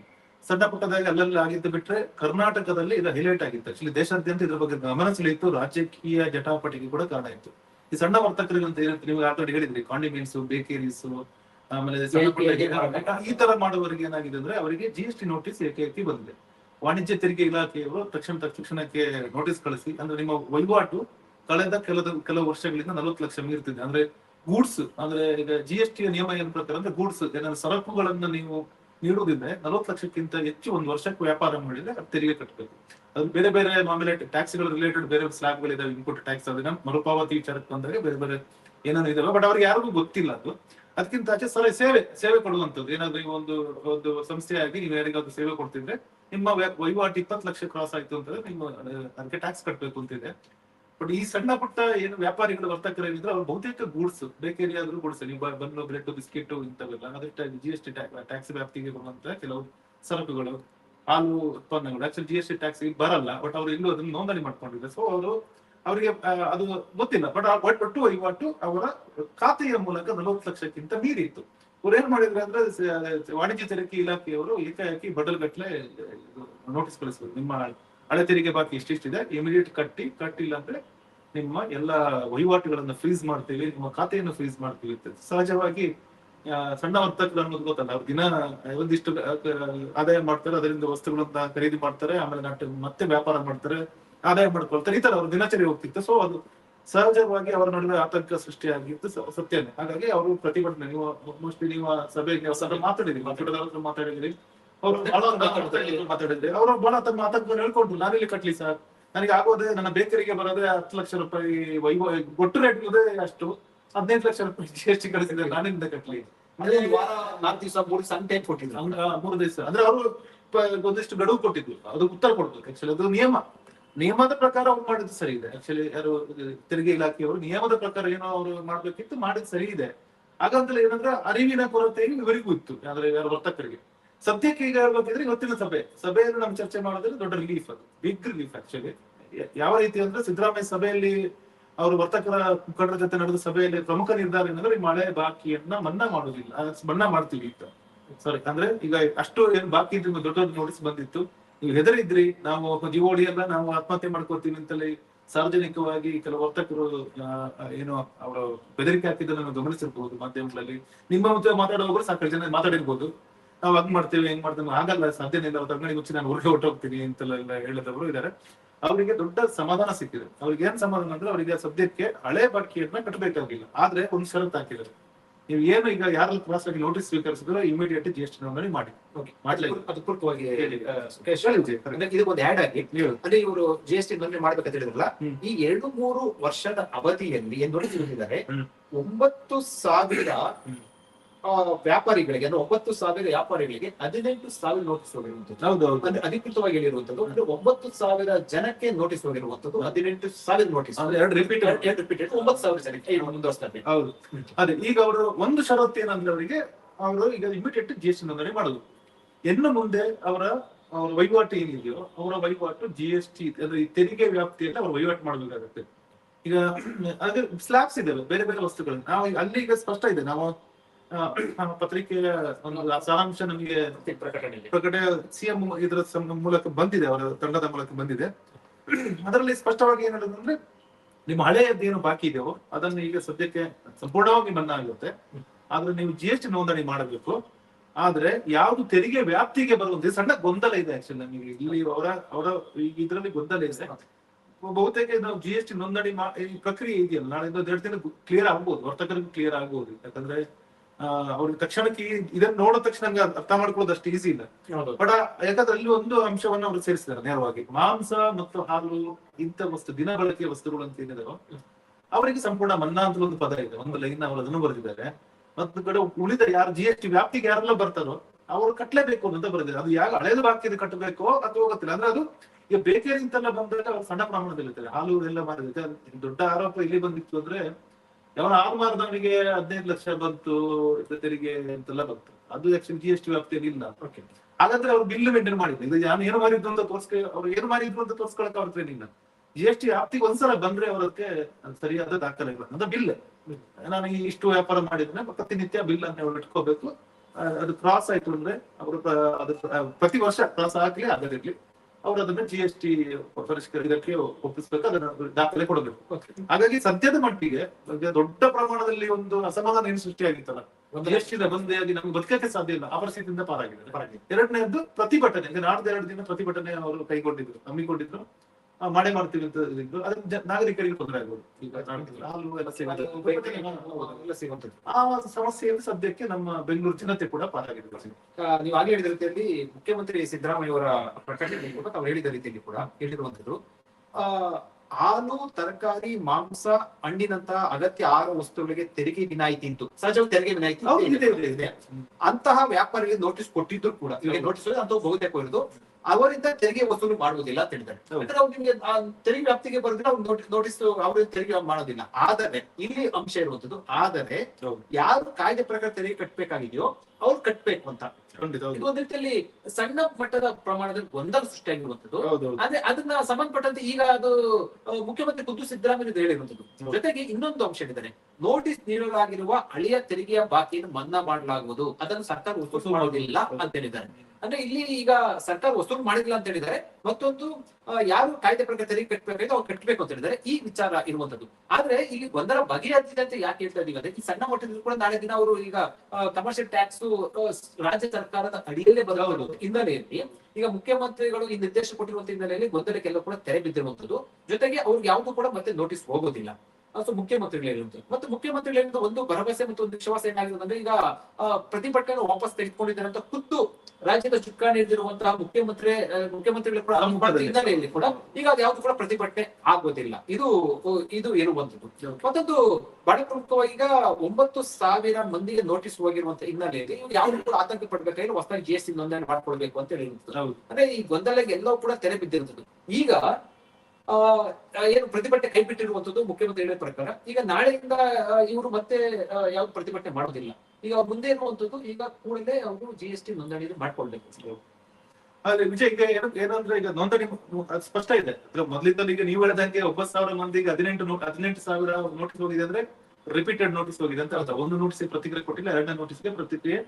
ಸಣ್ಣ ಪುಟ್ಟದಾಗಿ ಅಲ್ಲಲ್ಲಿ ಆಗಿದ್ದು ಬಿಟ್ರೆ ಕರ್ನಾಟಕದಲ್ಲಿ ಇದು ಹೈಲೈಟ್ ಆಗಿತ್ತು. ಆಕ್ಚುಲಿ ದೇಶಾದ್ಯಂತ ಇದ್ರ ಬಗ್ಗೆ ಗಮನ ಸೆಳೆಯಿತು ರಾಜಕೀಯ ಜಟಾಪಟಿಗೆ ಕೂಡ ಕಾರಣ ಆಯ್ತು ಈ ಸಣ್ಣ ವರ್ತಕರಿಗೆ ಅಂತ ಏನಂತ ನೀವು ಆಲ್ರೆಡಿ ಹೇಳಿದ್ರಿ ಕಾಂಡಿಮೆಂಟ್ಸ್ ಬೇಕರೀಸ್ ಆಮೇಲೆ ಸಣ್ಣ ಪುಟ್ಟ ಏಕೆ- ಈ ತರ ಮಾಡುವವರಿಗೆ ಏನಾಗಿದೆ ಅಂದ್ರೆ ಅವರಿಗೆ ಜಿ ಎಸ್ ಟಿ ನೋಟಿಸ್ ಏಕೆ ಬಂದಿದೆ. ವಾಣಿಜ್ಯ ತೆರಿಗೆ ಇಲಾಖೆಯವರು ತಕ್ಷಣ ತಕ್ಷಣಕ್ಕೆ ನೋಟಿಸ್ ಕಳಿಸಿ, ಅಂದ್ರೆ ನಿಮ್ಮ ವಹಿವಾಟು ಕಳೆದ ಕೆಲದ ಕೆಲವು ವರ್ಷಗಳಿಂದ ನಲವತ್ತು ಲಕ್ಷ ಮೀರ್ತಿದೆ. ಅಂದ್ರೆ ಗೂಡ್ಸ್, ಅಂದ್ರೆ ಈಗ ಜಿ ಎಸ್ ಟಿ ನಿಯಮ ಏನ್ ಪ್ರಕಾರ ಅಂದ್ರೆ ಗೂಡ್ಸ್, ಏನಾದ್ರು ಸರಕುಗಳನ್ನ ನೀವು ನೀಡುವುದಿದ್ರೆ ನಲವತ್ತು ಲಕ್ಷಕ್ಕಿಂತ ಹೆಚ್ಚು ಒಂದು ವರ್ಷಕ್ಕೆ ವ್ಯಾಪಾರ ಮಾಡಿದ್ರೆ ತೆರಿಗೆ ಕಟ್ಟಬೇಕು. ಅದು ಬೇರೆ ಬೇರೆ ಮಾಮೂಲಿ ಟ್ಯಾಕ್ಸ್ಗಳು ರಿಲೇಟೆಡ್ ಬೇರೆ ಸ್ಲಾಬ್ ಗಳಿದಾವೆ ಇನ್ಪುಟ್ ಟ್ಯಾಕ್ಸ್ ಅದನ್ನ ಮರುಪಾವತಿ ವಿಚಾರಕ್ಕೆ ಬಂದಾಗ ಬೇರೆ ಬೇರೆ ಏನಾದ್ರು ಇದಾವೆ ಬಟ್ ಅವ್ರಿಗೆ ಯಾರಿಗೂ ಗೊತ್ತಿಲ್ಲ ಅದು. ಅದಕ್ಕಿಂತ ಆಚೆ ಸಲ ಸೇವೆ ಸೇವೆ ಕೊಡುವಂಥದ್ದು. ಏನಾದ್ರು ನೀವು ಒಂದು ಒಂದು ಸಂಸ್ಥೆಯಾಗಿ ನೀವು ಯಾರಿಗಾದ್ರೂ ಸೇವೆ ಕೊಡ್ತಿದ್ರೆ ನಿಮ್ಮ ವಹಿವಾಟು ಇಪ್ಪತ್ತು ಲಕ್ಷ ಕ್ರಾಸ್ ಆಯ್ತು ಅಂತಂದ್ರೆ ನಿಮ್ಮ ಅದಕ್ಕೆ ಟ್ಯಾಕ್ಸ್ ಕಟ್ಟಬೇಕು ಅಂತಿದೆ. ಬಟ್ ಈ ಸಣ್ಣ ಪುಟ್ಟ ಏನು ವ್ಯಾಪಾರಿಗಳು ವರ್ತಕರು ಏನಿದ್ರೆ ಅವ್ರು ಬಹುತೇಕ ಗೂಡ್ಸ್. ಬೇಕರಿ ಆದ್ರೂ ಗೂಡ್ಸ್. ನೀವು ಬಂದು ಬ್ರೆಡ್ ಬಿಸ್ಕೆಟ್ ಇಂಥವೆಲ್ಲ. ಅದಕ್ಕೆ ಜಿ ಎಸ್ ಟಿ ಟ್ಯಾಕ್ಸ್ ವ್ಯಾಪ್ತಿಗೆ ಬರುವಂತ ಕೆಲವು ಸರಕುಗಳು, ಹಾಲು ಉತ್ಪನ್ನಗಳು. Actually G S T tax ಬರಲ್ಲ ಬಟ್ ಅವ್ರು ಇಲ್ಲೂ ಅದನ್ನ ನೋಂದಣಿ ಮಾಡ್ಕೊಂಡಿದ್ದಾರೆ. ಸೊ ಅವರು ಅವರಿಗೆ ಅದು ಗೊತ್ತಿಲ್ಲ. ಬಟ್ ಒಟ್ಟು ವಹಿವಾಟು ಅವರ ಖಾತೆಯ ಮೂಲಕ ನಲವತ್ತು ಲಕ್ಷಕ್ಕಿಂತ ಮೀರಿತ್ತು ಅವ್ರು ಏನ್ ಮಾಡಿದ್ರು ಅಂದ್ರೆ ವಾಣಿಜ್ಯ ತೆರಿಗೆ ಇಲಾಖೆಯವರು ಏಕಾಏಕಿ ಬಡಲ್ಗಟ್ಲೆ ನೋಟಿಸ್ ಕಳಿಸಬೇಕು ನಿಮ್ಮ ಹಳೆ ತೆರಿಗೆ ಬಾಕಿ ಇಷ್ಟಿಷ್ಟಿದೆ ಇಮಿಡಿಯೇಟ್ ಕಟ್ಟಿ, ಕಟ್ಟಿಲ್ಲ ಅಂದ್ರೆ ನಿಮ್ಮ ಎಲ್ಲ ವಹಿವಾಟುಗಳನ್ನ ಫ್ರೀಸ್ ಮಾಡ್ತೀವಿ, ನಿಮ್ಮ ಖಾತೆಯನ್ನು ಫ್ರೀಸ್ ಮಾಡ್ತೀವಿ ಅಂತ. ಸಹಜವಾಗಿ ಸಣ್ಣ ವರ್ತಕರು ಅನ್ನೋದು ಗೊತ್ತಲ್ಲ. ಅವ್ರು ದಿನ ಒಂದಿಷ್ಟು ಆದಾಯ ಮಾಡ್ತಾರೆ, ಅದರಿಂದ ವಸ್ತುಗಳನ್ನ ಖರೀದಿ ಮಾಡ್ತಾರೆ, ಆಮೇಲೆ ಮತ್ತೆ ವ್ಯಾಪಾರ ಮಾಡ್ತಾರೆ. ಆದಾಯ ಮಾಡ್ಕೊಳ್ತಾರೆ. ಈ ತರ ಅವ್ರ ದಿನಚರಿ ಹೋಗ್ತಿತ್ತು. ಸೊ ಅದು ಸಹಜವಾಗಿ ಅವರ ನಡುವೆ ಆತಂಕ ಸೃಷ್ಟಿಯಾಗಿತ್ತು. ಸತ್ಯನೇ. ಹಾಗಾಗಿ ಅವರು ಪ್ರತಿಭಟನೆ ನೀವು ಮೋಸ್ಟ್ಲಿ ನೀವು ಸಭೆಗೆ ನೀವು ಸಭೆ ಮಾತಾಡಿದ್ರಿ ಮಾತಾಡೋದ್ರ ಮಾತಾಡಿದ್ರಿ ಅವರು ಬಹಳ ಮಾತಾಡಿದ್ರಿ ಅವರು ಬಹಳ ತಮ್ಮ ಆತಂಕವನ್ನು ಹೇಳ್ಕೊಂಡ್ರು ನಾನಿಲ್ಲಿ ಕಟ್ಲಿ ಸರ್. ನನಗೆ ಆಗೋದೇ ನನ್ನ ಬೇಕರಿಗೆ ಬರೋದೇ ಹತ್ತು ಲಕ್ಷ ರೂಪಾಯಿ ವೈಭವ ಒಟ್ಟು ರೇಟ್ ಅಷ್ಟು. ಹದಿನೈದು ಲಕ್ಷ ರೂಪಾಯಿ ಜಿ ಎಸ್ ಟಿ ಕಳಿಸಿದ್ರೆ ನಾನಿಂದ ಕಟ್ಲಿ. ವಾರ ನಾಲ್ಕು ದಿವಸ ಮೂರು ಟೈಮ್ ಕೊಟ್ಟಿದ್ರು. ಮೂರು ದಿವಸ. ಅಂದ್ರೆ ಅವರು ಒಂದಿಷ್ಟು ಗಡುವು ಕೊಟ್ಟಿದ್ರು. ಅದು ಉತ್ತರ ಕೊಡ್ಬೇಕು ಆಕ್ಚುಲಿ ಅದು ನಿಯಮ. ನಿಯಮದ ಪ್ರಕಾರ ಅವ್ರು ಮಾಡಿದ್ ಸರಿ ಇದೆ. ಆಕ್ಚುಲಿ ಯಾರು ತೆರಿಗೆ ಇಲಾಖೆಯವರು ನಿಯಮದ ಪ್ರಕಾರ ಏನೋ ಅವರು ಮಾಡ್ಬೇಕಿತ್ತು, ಮಾಡಿದ್ ಸರಿ ಇದೆ. ಹಾಗಂತಲೇ ಏನಂದ್ರೆ, ಅರಿವಿನ ಕೊರತೆ ಇವರಿಗೂ ಇತ್ತು. ಅಂದ್ರೆ ಯಾರು ವರ್ತಕರಿಗೆ. ಸದ್ಯಕ್ಕೆ ಈಗ ಹೇಳ್ಬೇಕಿದ್ರೆ ಇವತ್ತಿನ ಸಭೆ. ಸಭೆಯಲ್ಲಿ ನಾವು ಚರ್ಚೆ ಮಾಡೋದ್ರೆ ದೊಡ್ಡ ರಿಲೀಫ್ ಅದು. ಬಿಗ್ ರಿಲೀಫ್ ಆಕ್ಚುಲಿ ಯಾವ ರೀತಿ ಅಂದ್ರೆ ಸಿದ್ದರಾಮಯ್ಯ ಸಭೆಯಲ್ಲಿ ಅವರು ವರ್ತಕರ ಮುಖಂಡರ ಜೊತೆ ನಡೆದ ಸಭೆಯಲ್ಲಿ ಪ್ರಮುಖ ನಿರ್ಧಾರ ಏನಂದ್ರೆ, ಈ ಮಳೆ ಬಾಕಿಯನ್ನ ಮನ್ನಾ ಮಾಡುದಿಲ್ಲ. ಮನ್ನಾ ಮಾಡ್ತೀವಿ ಅಂತ. ಸಾರಿ ಅಂದ್ರೆ ಈಗ ಅಷ್ಟು ಏನ್ ಬಾಕಿ ದೊಡ್ಡ ದೊಡ್ಡ ನೋಟಿಸ್ ಬಂದಿತ್ತು. ನೀವು ಹೆದರಿದ್ರಿ, ನಾವು ಜಿಒಡಿ ಎಲ್ಲ ನಾವು ಆತ್ಮಹತ್ಯೆ ಮಾಡ್ಕೋತೀವಿ ಅಂತಲೇ ಸಾರ್ವಜನಿಕವಾಗಿ ಕೆಲವು ವರ್ತಕರು ಏನು ಅವರು ಬೆದರಿಕೆ ಹಾಕಿದ್ದನ್ನು ನಾವು ಗಮನಿಸಿರ್ಬಹುದು ಮಾಧ್ಯಮಗಳಲ್ಲಿ. ನಿಮ್ಮ ಜೊತೆ ಮಾತಾಡುವವರು ಸಾಕಷ್ಟು ಜನ ಮಾತಾಡಿರ್ಬೋದು. ನಾವು ಹಂಗ್ ಮಾಡ್ತೇವೆ, ಹೆಂಗ್ ಮಾಡ್ತೇವೆ ಆಗಲ್ಲ ಸಾಧ್ಯನೇ ಇಲ್ಲ. ಅಂಗಡಿ ಮುಚ್ಚಿ ನಾನು ಹೊರಗೆ ಹೊಟ್ಟೋಗ್ತೀನಿ ಅಂತೆಲ್ಲ ಹೇಳಿದವರು ಇದ್ದಾರೆ. ಅವರಿಗೆ ದೊಡ್ಡ ಸಮಾಧಾನ ಸಿಕ್ಕಿದೆ. ಅವ್ರಿಗೆ ಏನ್ ಸಮಾಧಾನ ಅಂದ್ರೆ ಅವರಿಗೆ ಸದ್ಯಕ್ಕೆ ಹಳೆ ಬಾಕಿಯನ್ನ ಕಟ್ಟಬೇಕಾಗಿಲ್ಲ ಆದ್ರೆ ಒಂದು ಷರತ್ ಹಾಕಿದ್ದಾರೆ. ನೀವು ಏನು ಈಗ ಯಾರಲ್ಲಿ ಕ್ಲಾಸ್ ಆಗಿ ನೋಟಿಸ್ ಸ್ವೀಕರಿಸಿದ್ರು ಇಮಿಡಿಯೇಟ್ ಜಿ ಎಸ್ ಟಿ ನೋಂದಣಿ ಮಾಡಿ ಓಕೆ ಮಾಡ್ಲಿ ಅದು ಪೂರ್ವಕವಾಗಿ ಸುಖೇಶ್. ಅಂದ್ರೆ ಇದಕ್ಕೊಂದು ಆಡ್ ಆಗಿ. ಅಂದ್ರೆ ಇವರು ಜಿ ಎಸ್ ಟಿ ನೋಂದಣಿ ಮಾಡ್ಬೇಕಂತ ಹೇಳಿದ್ರಲ್ಲ ಈ ಎರಡು ಮೂರು ವರ್ಷದ ಅವಧಿಯಲ್ಲಿ ಏನ್ ನೋಟಿಸ್ ಬಂದಿದ್ದಾರೆ. ಒಂಬತ್ತು ಸಾವಿರ ವ್ಯಾಪಾರಿಗಳಿಗೆ ಅಂದ್ರೆ ಒಂಬತ್ತು ಸಾವಿರ ವ್ಯಾಪಾರಿಗಳಿಗೆ ಹದಿನೆಂಟು ಸಾವಿರ ನೋಟಿಸ್ ಹೋಗಿರುವಂತದ್ದು ಅಂದ್ರೆ ಅಧಿಕೃತವಾಗಿ ಹೇಳಿರುವಂತದ್ದು ಅಂದ್ರೆ ಒಂಬತ್ತು ಸಾವಿರ ಜನಕ್ಕೆ ನೋಟಿಸ್ ಹೋಗಿರುವಂತದ್ದು ಹದಿನೆಂಟು ಸಾವಿರ ನೋಟಿಸ್ ಎರಡು ರಿಪೀಟ್ ಎರಡು ರಿಪೀಟ್ ಒಂಬತ್ತು ಸಾವಿರ ಜನಕ್ಕೆ ಮುಂದುವರಿಸ್ತಾರೆ. ಹೌದು. ಅದೇ ಈಗ ಅವರು ಒಂದು ಷರತ್ತು ಏನಂದ್ರೆ ಅವರಿಗೆ ಅವರು ಈಗ ಇಮಿಡಿಯೇಟ್ ಜಿ ಎಸ್ ಟಿ ನೋಂದಣಿ ಮಾಡುದು. ಇನ್ನು ಮುಂದೆ ಅವರ ಅವರ ವಹಿವಾಟು ಏನಿದೆಯೋ ಅವರ ವಹಿವಾಟು ಜಿ ಎಸ್ ಟಿ ಅಂದ್ರೆ ತೆರಿಗೆ ವ್ಯಾಪ್ತಿಯಲ್ಲಿ ಅವರು ವಹಿವಾಟು ಮಾಡಬೇಕಾಗುತ್ತೆ. ಈಗ ಅದು ಸ್ಲಾಬ್ಸ್ ಇದಾವೆ ಬೇರೆ ಬೇರೆ ವಸ್ತುಗಳು ನಾವು ಅಲ್ಲಿ ಈಗ ಸ್ಪಷ್ಟ ಇದೆ ನಾವು ಪತ್ರಿಕೆಯ ಒಂದು ಸಾರಾಂಶ ನಮಗೆ ಪ್ರಕಟಣೆ ಪ್ರಕಟ ಸಿಎಂ ಇದರ ಮೂಲಕ ಬಂದಿದೆ ಅವರ ತಂಡದ ಮೂಲಕ ಬಂದಿದೆ. ಅದರಲ್ಲಿ ಸ್ಪಷ್ಟವಾಗಿ ಏನ್ ಹೇಳುದಂದ್ರೆ ನಿಮ್ಮ ಏನು ಬಾಕಿ ಇದೆಯೋ ಅದನ್ನು ಈಗ ಸದ್ಯಕ್ಕೆ ಸಂಪೂರ್ಣವಾಗಿ ಮನ್ನಾ ಆಗುತ್ತೆ. ಆದ್ರೆ ನೀವು ಜಿ ಎಸ್ ಟಿ ನೋಂದಣಿ ಮಾಡಬೇಕು. ಆದ್ರೆ ಯಾವ್ದು ತೆರಿಗೆ ವ್ಯಾಪ್ತಿಗೆ ಬರುವಂತೆ ಸಣ್ಣ ಗೊಂದಲ ಇದೆ ಆಕ್ಚುಲಿ ನಮಗೆ. ಇಲ್ಲಿ ಅವರ ಅವರ ಇದರಲ್ಲಿ ಗೊಂದಲ ಇದೆ. ಬಹುತೇಕ ನಾವು ಜಿ ಎಸ್ ಟಿ ನೋಂದಣಿ ಈ ಪ್ರಕ್ರಿಯೆ ಇದೆಯಲ್ಲ ನಾಳೆ ಎರಡು ದಿನ ಕ್ಲಿಯರ್ ಆಗ್ಬಹುದು ವರ್ತಕರಿಗೂ ಕ್ಲಿಯರ್ ಆಗ್ಬೋದು. ಯಾಕಂದ್ರೆ ಅವ್ರಿಗೆ ತಕ್ಷಣಕ್ಕೆ ಇದನ್ನ ನೋಡಿದ ತಕ್ಷಣ ನಂಗೆ ಅರ್ಥ ಮಾಡ್ಕೊಳ್ಳೋದು ಅಷ್ಟು ಈಸಿ ಇಲ್ಲ. ಬಟ್ ಯಾಕಂದ್ರೆ ಅಲ್ಲಿ ಒಂದು ಅಂಶವನ್ನ ಅವರು ಸೇರಿಸಿದ್ದಾರೆ ನೇರವಾಗಿ. ಮಾಂಸ ಮತ್ತು ಹಾಲು ಇಂಥ ವಸ್ತು ದಿನ ಬಳಕೆಯ ವಸ್ತುಗಳು ಅಂತ ಏನಿದಾವೋ ಅವರಿಗೆ ಸಂಪೂರ್ಣ ಮನ್ನಾ ಅಂತ ಒಂದು ಪದ ಇದೆ. ಒಂದು ಲೈನ್ ಅವರು ಅದನ್ನು ಬರೆದಿದ್ದಾರೆ. ಮತ್ತು ಕಡೆ ಉಳಿದ ಯಾರು ಜಿ ಎಸ್ ಟಿ ವ್ಯಾಪ್ತಿಗೆ ಯಾರೆಲ್ಲ ಬರ್ತಾರೋ ಅವರು ಕಟ್ಲೇಬೇಕು ಅಂತ ಬರೆದಿದ್ದಾರೆ. ಅದು ಯಾರು ಹಳೆಯದು ಬಾಕಿ ಕಟ್ಟಬೇಕೋ ಅಥವಾ ಗೊತ್ತಿಲ್ಲ ಅಂದ್ರೆ ಅದು ಈಗ ಬೇಕರಿ ಅಂತೆಲ್ಲ ಬಂದಾಗ ಅವ್ರು ಸಣ್ಣ ಪ್ರಮಾಣದಲ್ಲಿ ಇರ್ತಾರೆ ಹಾಲು ಎಲ್ಲ ಮಾಡಿದ್ರೆ ದೊಡ್ಡ ಆರೋಪ ಇಲ್ಲಿ ಬಂದಿತ್ತು ಅಂದ್ರೆ ಯಾವ ಆರು ಮಾರದವನಿಗೆ ಹದಿನೈದು ಲಕ್ಷ ಬಂತು ತೆರಿಗೆ ಅಂತೆಲ್ಲ ಬಂತು. ಅದು ಆಕ್ಚುಲಿ ಜಿ ಎಸ್ ಟಿ ವ್ಯಾಪ್ತಿಯಲ್ಲಿ ಇಲ್ಲ. ಹಾಗಾದ್ರೆ ಅವ್ರು ಬಿಲ್ ಮೇಂಟೈನ್ ಮಾಡಿದ್ರು. ಇದು ನಾನು ಏನು ಮಾಡಿದ್ರು ಅಂತ ತೋರ್ಸ್ಕ ಅವ್ರು ಏನು ಮಾಡಿದ್ರು ಅಂತ ತೋರ್ಸ್ಕೊಳಕ್ ಅವ್ರ ಟ್ರೈನಿಂಗ್ ಜಿ ಎಸ್ ಟಿ ವ್ಯಾಪ್ತಿಗೆ ಒಂದ್ಸಲ ಬಂದ್ರೆ ಅವರಕ್ಕೆ ಸರಿಯಾದ ದಾಖಲೆ ಅಂದ್ರೆ ಬಿಲ್. ನಾನು ಈ ಇಷ್ಟು ವ್ಯಾಪಾರ ಮಾಡಿದ್ರೆ ಪ್ರತಿನಿತ್ಯ ಬಿಲ್ ಅನ್ನ ಇಟ್ಕೋಬೇಕು. ಆ, ಅದು ಕ್ರಾಸ್ ಆಯ್ತು ಅಂದ್ರೆ ಅವರು ಅದು ಪ್ರತಿ ವರ್ಷ ಕ್ರಾಸ್ ಆಗ್ಲಿ ಆಗದಿರ್ಲಿ. ಅವ್ರು ಅದನ್ನ ಜಿ ಎಸ್ ಟಿ ಪರಿಷ್ಕರಿಸಕ್ಕೆ ಒಪ್ಪಿಸ್ಬೇಕು, ಅದನ್ನ ದಾಖಲೆ ಕೊಡಬೇಕು. ಹಾಗಾಗಿ ಸದ್ಯದ ಮಟ್ಟಿಗೆ ದೊಡ್ಡ ಪ್ರಮಾಣದಲ್ಲಿ ಒಂದು ಅಸಮಾಧಾನ ಏನು ಸೃಷ್ಟಿಯಾಗಿತ್ತಲ್ಲ ಜಿ ಎಸ್ ಟಿ ಆಗಿ ನಮ್ಗೆ ಬದುಕಕ್ಕೆ ಸಾಧ್ಯ ಇಲ್ಲ, ಆ ಪರಿಸ್ಥಿತಿಯಿಂದ ಪಾರಾಗಿದೆ. ಎರಡನೇದ್ದು ಪ್ರತಿಭಟನೆ ನಾಡ್ದು ಎರಡು ದಿನ ಪ್ರತಿಭಟನೆ ಅವರು ಕೈಗೊಂಡಿದ್ರು, ಹಮ್ಮಿಕೊಂಡಿದ್ರು. ಮಾಡೇ ಮಾಡ್ತೀವಿ ಅಂತ ಇದ್ರು ಅದಕ್ಕೆ ನಾಗರಿಕರಿಗೆ ತೊಂದರೆ ಆಗ್ಬೋದು. ಈಗ ಎಲ್ಲ ಆ ಒಂದು ಸಮಸ್ಯೆಯಿಂದ ಸದ್ಯಕ್ಕೆ ನಮ್ಮ ಬೆಂಗಳೂರು ಜನತೆ ಕೂಡ ಪಾಲಾಗಿದೆ ನೀವು ಹಾಗೆ ಹೇಳಿದ ರೀತಿಯಲ್ಲಿ ಮುಖ್ಯಮಂತ್ರಿ ಸಿದ್ದರಾಮಯ್ಯ ಅವರ ಪ್ರಕಟಣೆ ಕೂಡ ತಾವು ಹೇಳಿದ ರೀತಿಯಲ್ಲಿ ಕೂಡ ಹೇಳಿರುವಂತದ್ದು ಆ ಹಾಲು ತರಕಾರಿ ಮಾಂಸ ಹಣ್ಣಿನಂತಹ ಅಗತ್ಯ ಆಹಾರ ವಸ್ತುಗಳಿಗೆ ತೆರಿಗೆ ವಿನಾಯಿತಿ ಇತ್ತು ಸಹಜವಾಗಿ ತೆರಿಗೆ ವಿನಾಯಿತಿ. ಅಂತಹ ವ್ಯಾಪಾರಿಗೆ ನೋಟಿಸ್ ಕೊಟ್ಟಿದ್ರು ಕೂಡ. ನೋಟಿಸ್ ಅಂತ ಬಹುತೇಕ ಇರೋದು ಅವರಿಂದ ತೆರಿಗೆ ವಸೂಲು ಮಾಡುವುದಿಲ್ಲ ಅಂತ ಹೇಳಿದ್ದಾರೆ. ಅವ್ರು ನಿಮ್ಗೆ ತೆರಿಗೆ ವ್ಯಾಪ್ತಿಗೆ ಬರೋದಿಲ್ಲ ಅವ್ರು ನೋಟಿಸ್ ನೋಟಿಸ್ ಅವರಿಂದ ತೆರಿಗೆ ಮಾಡೋದಿಲ್ಲ ಆದರೆ ಇಲ್ಲಿ ಅಂಶ ಇರುವಂತದ್ದು ಆದರೆ ಯಾರು ಕಾಯ್ದೆ ಪ್ರಕಾರ ತೆರಿಗೆ ಕಟ್ಟಬೇಕಾಗಿದೆಯೋ ಅವ್ರು ಕಟ್ಟಬೇಕು ಅಂತ. ಸಣ್ಣ ಮಟ್ಟದ ಪ್ರಮಾಣದಲ್ಲಿ ಗೊಂದಲ ಸೃಷ್ಟಿಯಾಗಿರುವಂತದ್ದು ಆದ್ರೆ ಅದನ್ನ ಸಂಬಂಧಪಟ್ಟಂತೆ ಈಗ ಅದು ಮುಖ್ಯಮಂತ್ರಿ ಖುದ್ದು ಸಿದ್ದರಾಮಯ್ಯ ಹೇಳಿರುವಂತದ್ದು. ಜೊತೆಗೆ ಇನ್ನೊಂದು ಅಂಶ ಹೇಳಿದ್ದಾರೆ. ನೋಟಿಸ್ ನೀಡಲಾಗಿರುವ ಹಳೆಯ ತೆರಿಗೆಯ ಬಾಕಿಯನ್ನು ಮನ್ನಾ ಮಾಡಲಾಗುವುದು. ಅದನ್ನು ಸರ್ಕಾರ ಮಾಡುವುದಿಲ್ಲ ಅಂತ ಹೇಳಿದ್ದಾರೆ. ಅಂದ್ರೆ ಇಲ್ಲಿ ಈಗ ಸರ್ಕಾರ ವಸೂಲು ಮಾಡಿಲ್ಲ ಅಂತ ಹೇಳಿದ್ದಾರೆ. ಮತ್ತೊಂದು ಯಾರು ಕಾಯ್ದೆ ಪ್ರಕಾರ ತೆರಿಗೆ ಕಟ್ಟಬೇಕು ಅವ್ರು ಕಟ್ಟಬೇಕು ಅಂತ ಹೇಳಿದ್ದಾರೆ. ಈ ವಿಚಾರ ಇರುವಂತದ್ದು. ಆದ್ರೆ ಇಲ್ಲಿ ಒಂದರ ಬಗೆಹರಿಸಿದೆ ಅಂತ ಯಾಕೆ ಹೇಳ್ತಾ ಇದೀವಿ ಅಂದ್ರೆ ಈ ಸಣ್ಣ ಮಟ್ಟದಲ್ಲಿ ಕೂಡ ನಾಳೆ ದಿನ ಅವರು ಈಗ ಕಮರ್ಷಿಯಲ್ ಟ್ಯಾಕ್ಸ್ ರಾಜ್ಯ ಸರ್ಕಾರದ ಅಡಿಯಲ್ಲೇ ಬರಬಹುದು ಹಿನ್ನೆಲೆಯಲ್ಲಿ. ಈಗ ಮುಖ್ಯಮಂತ್ರಿಗಳು ಈ ನಿರ್ದೇಶ ಕೊಟ್ಟಿರುವಂತ ಹಿನ್ನೆಲೆಯಲ್ಲಿ ಗೊಂದಲಕ್ಕೆಲ್ಲ ಕೂಡ ತೆರೆ ಬಿದ್ದಿರುವಂತದ್ದು. ಜೊತೆಗೆ ಅವ್ರಿಗೆ ಯಾವುದು ಕೂಡ ಮತ್ತೆ ನೋಟಿಸ್ ಹೋಗೋದಿಲ್ಲ. ಹೇಳಿರುವಂತದ್ದು ಮತ್ತು ಮುಖ್ಯಮಂತ್ರಿಗಳು ಹೇಳಿದ ಒಂದು ಭರವಸೆ ಮತ್ತು ಒಂದು ವಿಶ್ವಾಸ ಏನಾಗಿದೆ ಅಂದ್ರೆ ಈಗ ಪ್ರತಿಭಟನೆ ವಾಪಸ್ ತೆಗೆದುಕೊಂಡಿದ್ದಾರೆ ಅಂತ ಖುದ್ದು ರಾಜ್ಯದ ಚುಕ್ಕಾಣಿ ಇದ್ದಿರುವಂತಹ ಮುಖ್ಯಮಂತ್ರಿ ಮುಖ್ಯಮಂತ್ರಿಗಳ ಕೂಡ. ಹಿನ್ನೆಲೆಯಲ್ಲಿ ಕೂಡ ಈಗ ಅದು ಯಾವ್ದು ಕೂಡ ಪ್ರತಿಭಟನೆ ಆಗೋದಿಲ್ಲ. ಇದು ಇದು ಇರುವಂತದ್ದು ಮತ್ತೊಂದು ಬಹಳ ಪ್ರಮುಖವಾಗಿ ಈಗ ಒಂಬತ್ತು ಸಾವಿರ ಮಂದಿಗೆ ನೋಟಿಸ್ ಹೋಗಿರುವಂತ ಹಿನ್ನೆಲೆಯಲ್ಲಿ ಇವ್ರು ಯಾವ್ದು ಕೂಡ ಆತಂಕ ಪಡ್ಬೇಕಾದ್ರೆ ಹೊಸದಾಗಿ ಜಿ ಎಸ್ ಟಿ ನೋಂದಣಿ ಮಾಡ್ಕೊಳ್ಬೇಕು ಅಂತ ಹೇಳಿರುವಂತದ್ದು ಅಂದ್ರೆ ಈ ಗೊಂದಲಕ್ಕೆ ಎಲ್ಲವೂ ಕೂಡ ತೆರೆ ಬಿದ್ದಿರುತ್ತದೆ ಈಗ ಏನು ಪ್ರತಿಭಟನೆ ಕೈ ಬಿಟ್ಟಿರುವಂತದ್ದು ಮುಖ್ಯಮಂತ್ರಿ ಹೇಳಿದ ಪ್ರಕಾರ. ಈಗ ನಾಳೆಯಿಂದ ಇವರು ಮತ್ತೆ ಯಾವ ಪ್ರತಿಭಟನೆ ಮಾಡೋದಿಲ್ಲ ಈಗ ಮುಂದೆ ಇರುವಂತದ್ದು ಈಗ ಕೂಡಲೇ ಅವರು ಜಿ ಎಸ್ ಟಿ ನೋಂದಣಿ ಮಾಡ್ಕೊಳ್ಬೇಕು. ಆದ್ರೆ ವಿಜಯ್, ಈಗ ಏನು, ಏನಂದ್ರೆ ಈಗ ನೋಂದಣಿ ಸ್ಪಷ್ಟ ಇದೆ. ಅಂದ್ರೆ ಮೊದ್ಲಿಂದ ಈಗ ನೀವು ಹೇಳಿದಂಗೆ ಒಂಬತ್ತು ಸಾವಿರ ಮಂದಿಗೆ ಹದಿನೆಂಟು ನೋಟ್ ಹದಿನೆಂಟು ಸಾವಿರ ನೋಟಿಸ್ ಹೋಗಿದೆ ಅಂದ್ರೆ ರಿಪೀಟೆಡ್ ನೋಟಿಸ್ ಹೋಗಿದೆ ಅಂತ ಅರ್ಥ. ಒಂದು ನೋಟಿಸ್ ಪ್ರತಿಕ್ರಿಯೆ ಕೊಟ್ಟಿಲ್ಲ, ಎರಡನೇ ನೋಟಿಸ್ಗೆ ಪ್ರತಿಕ್ರಿಯೆ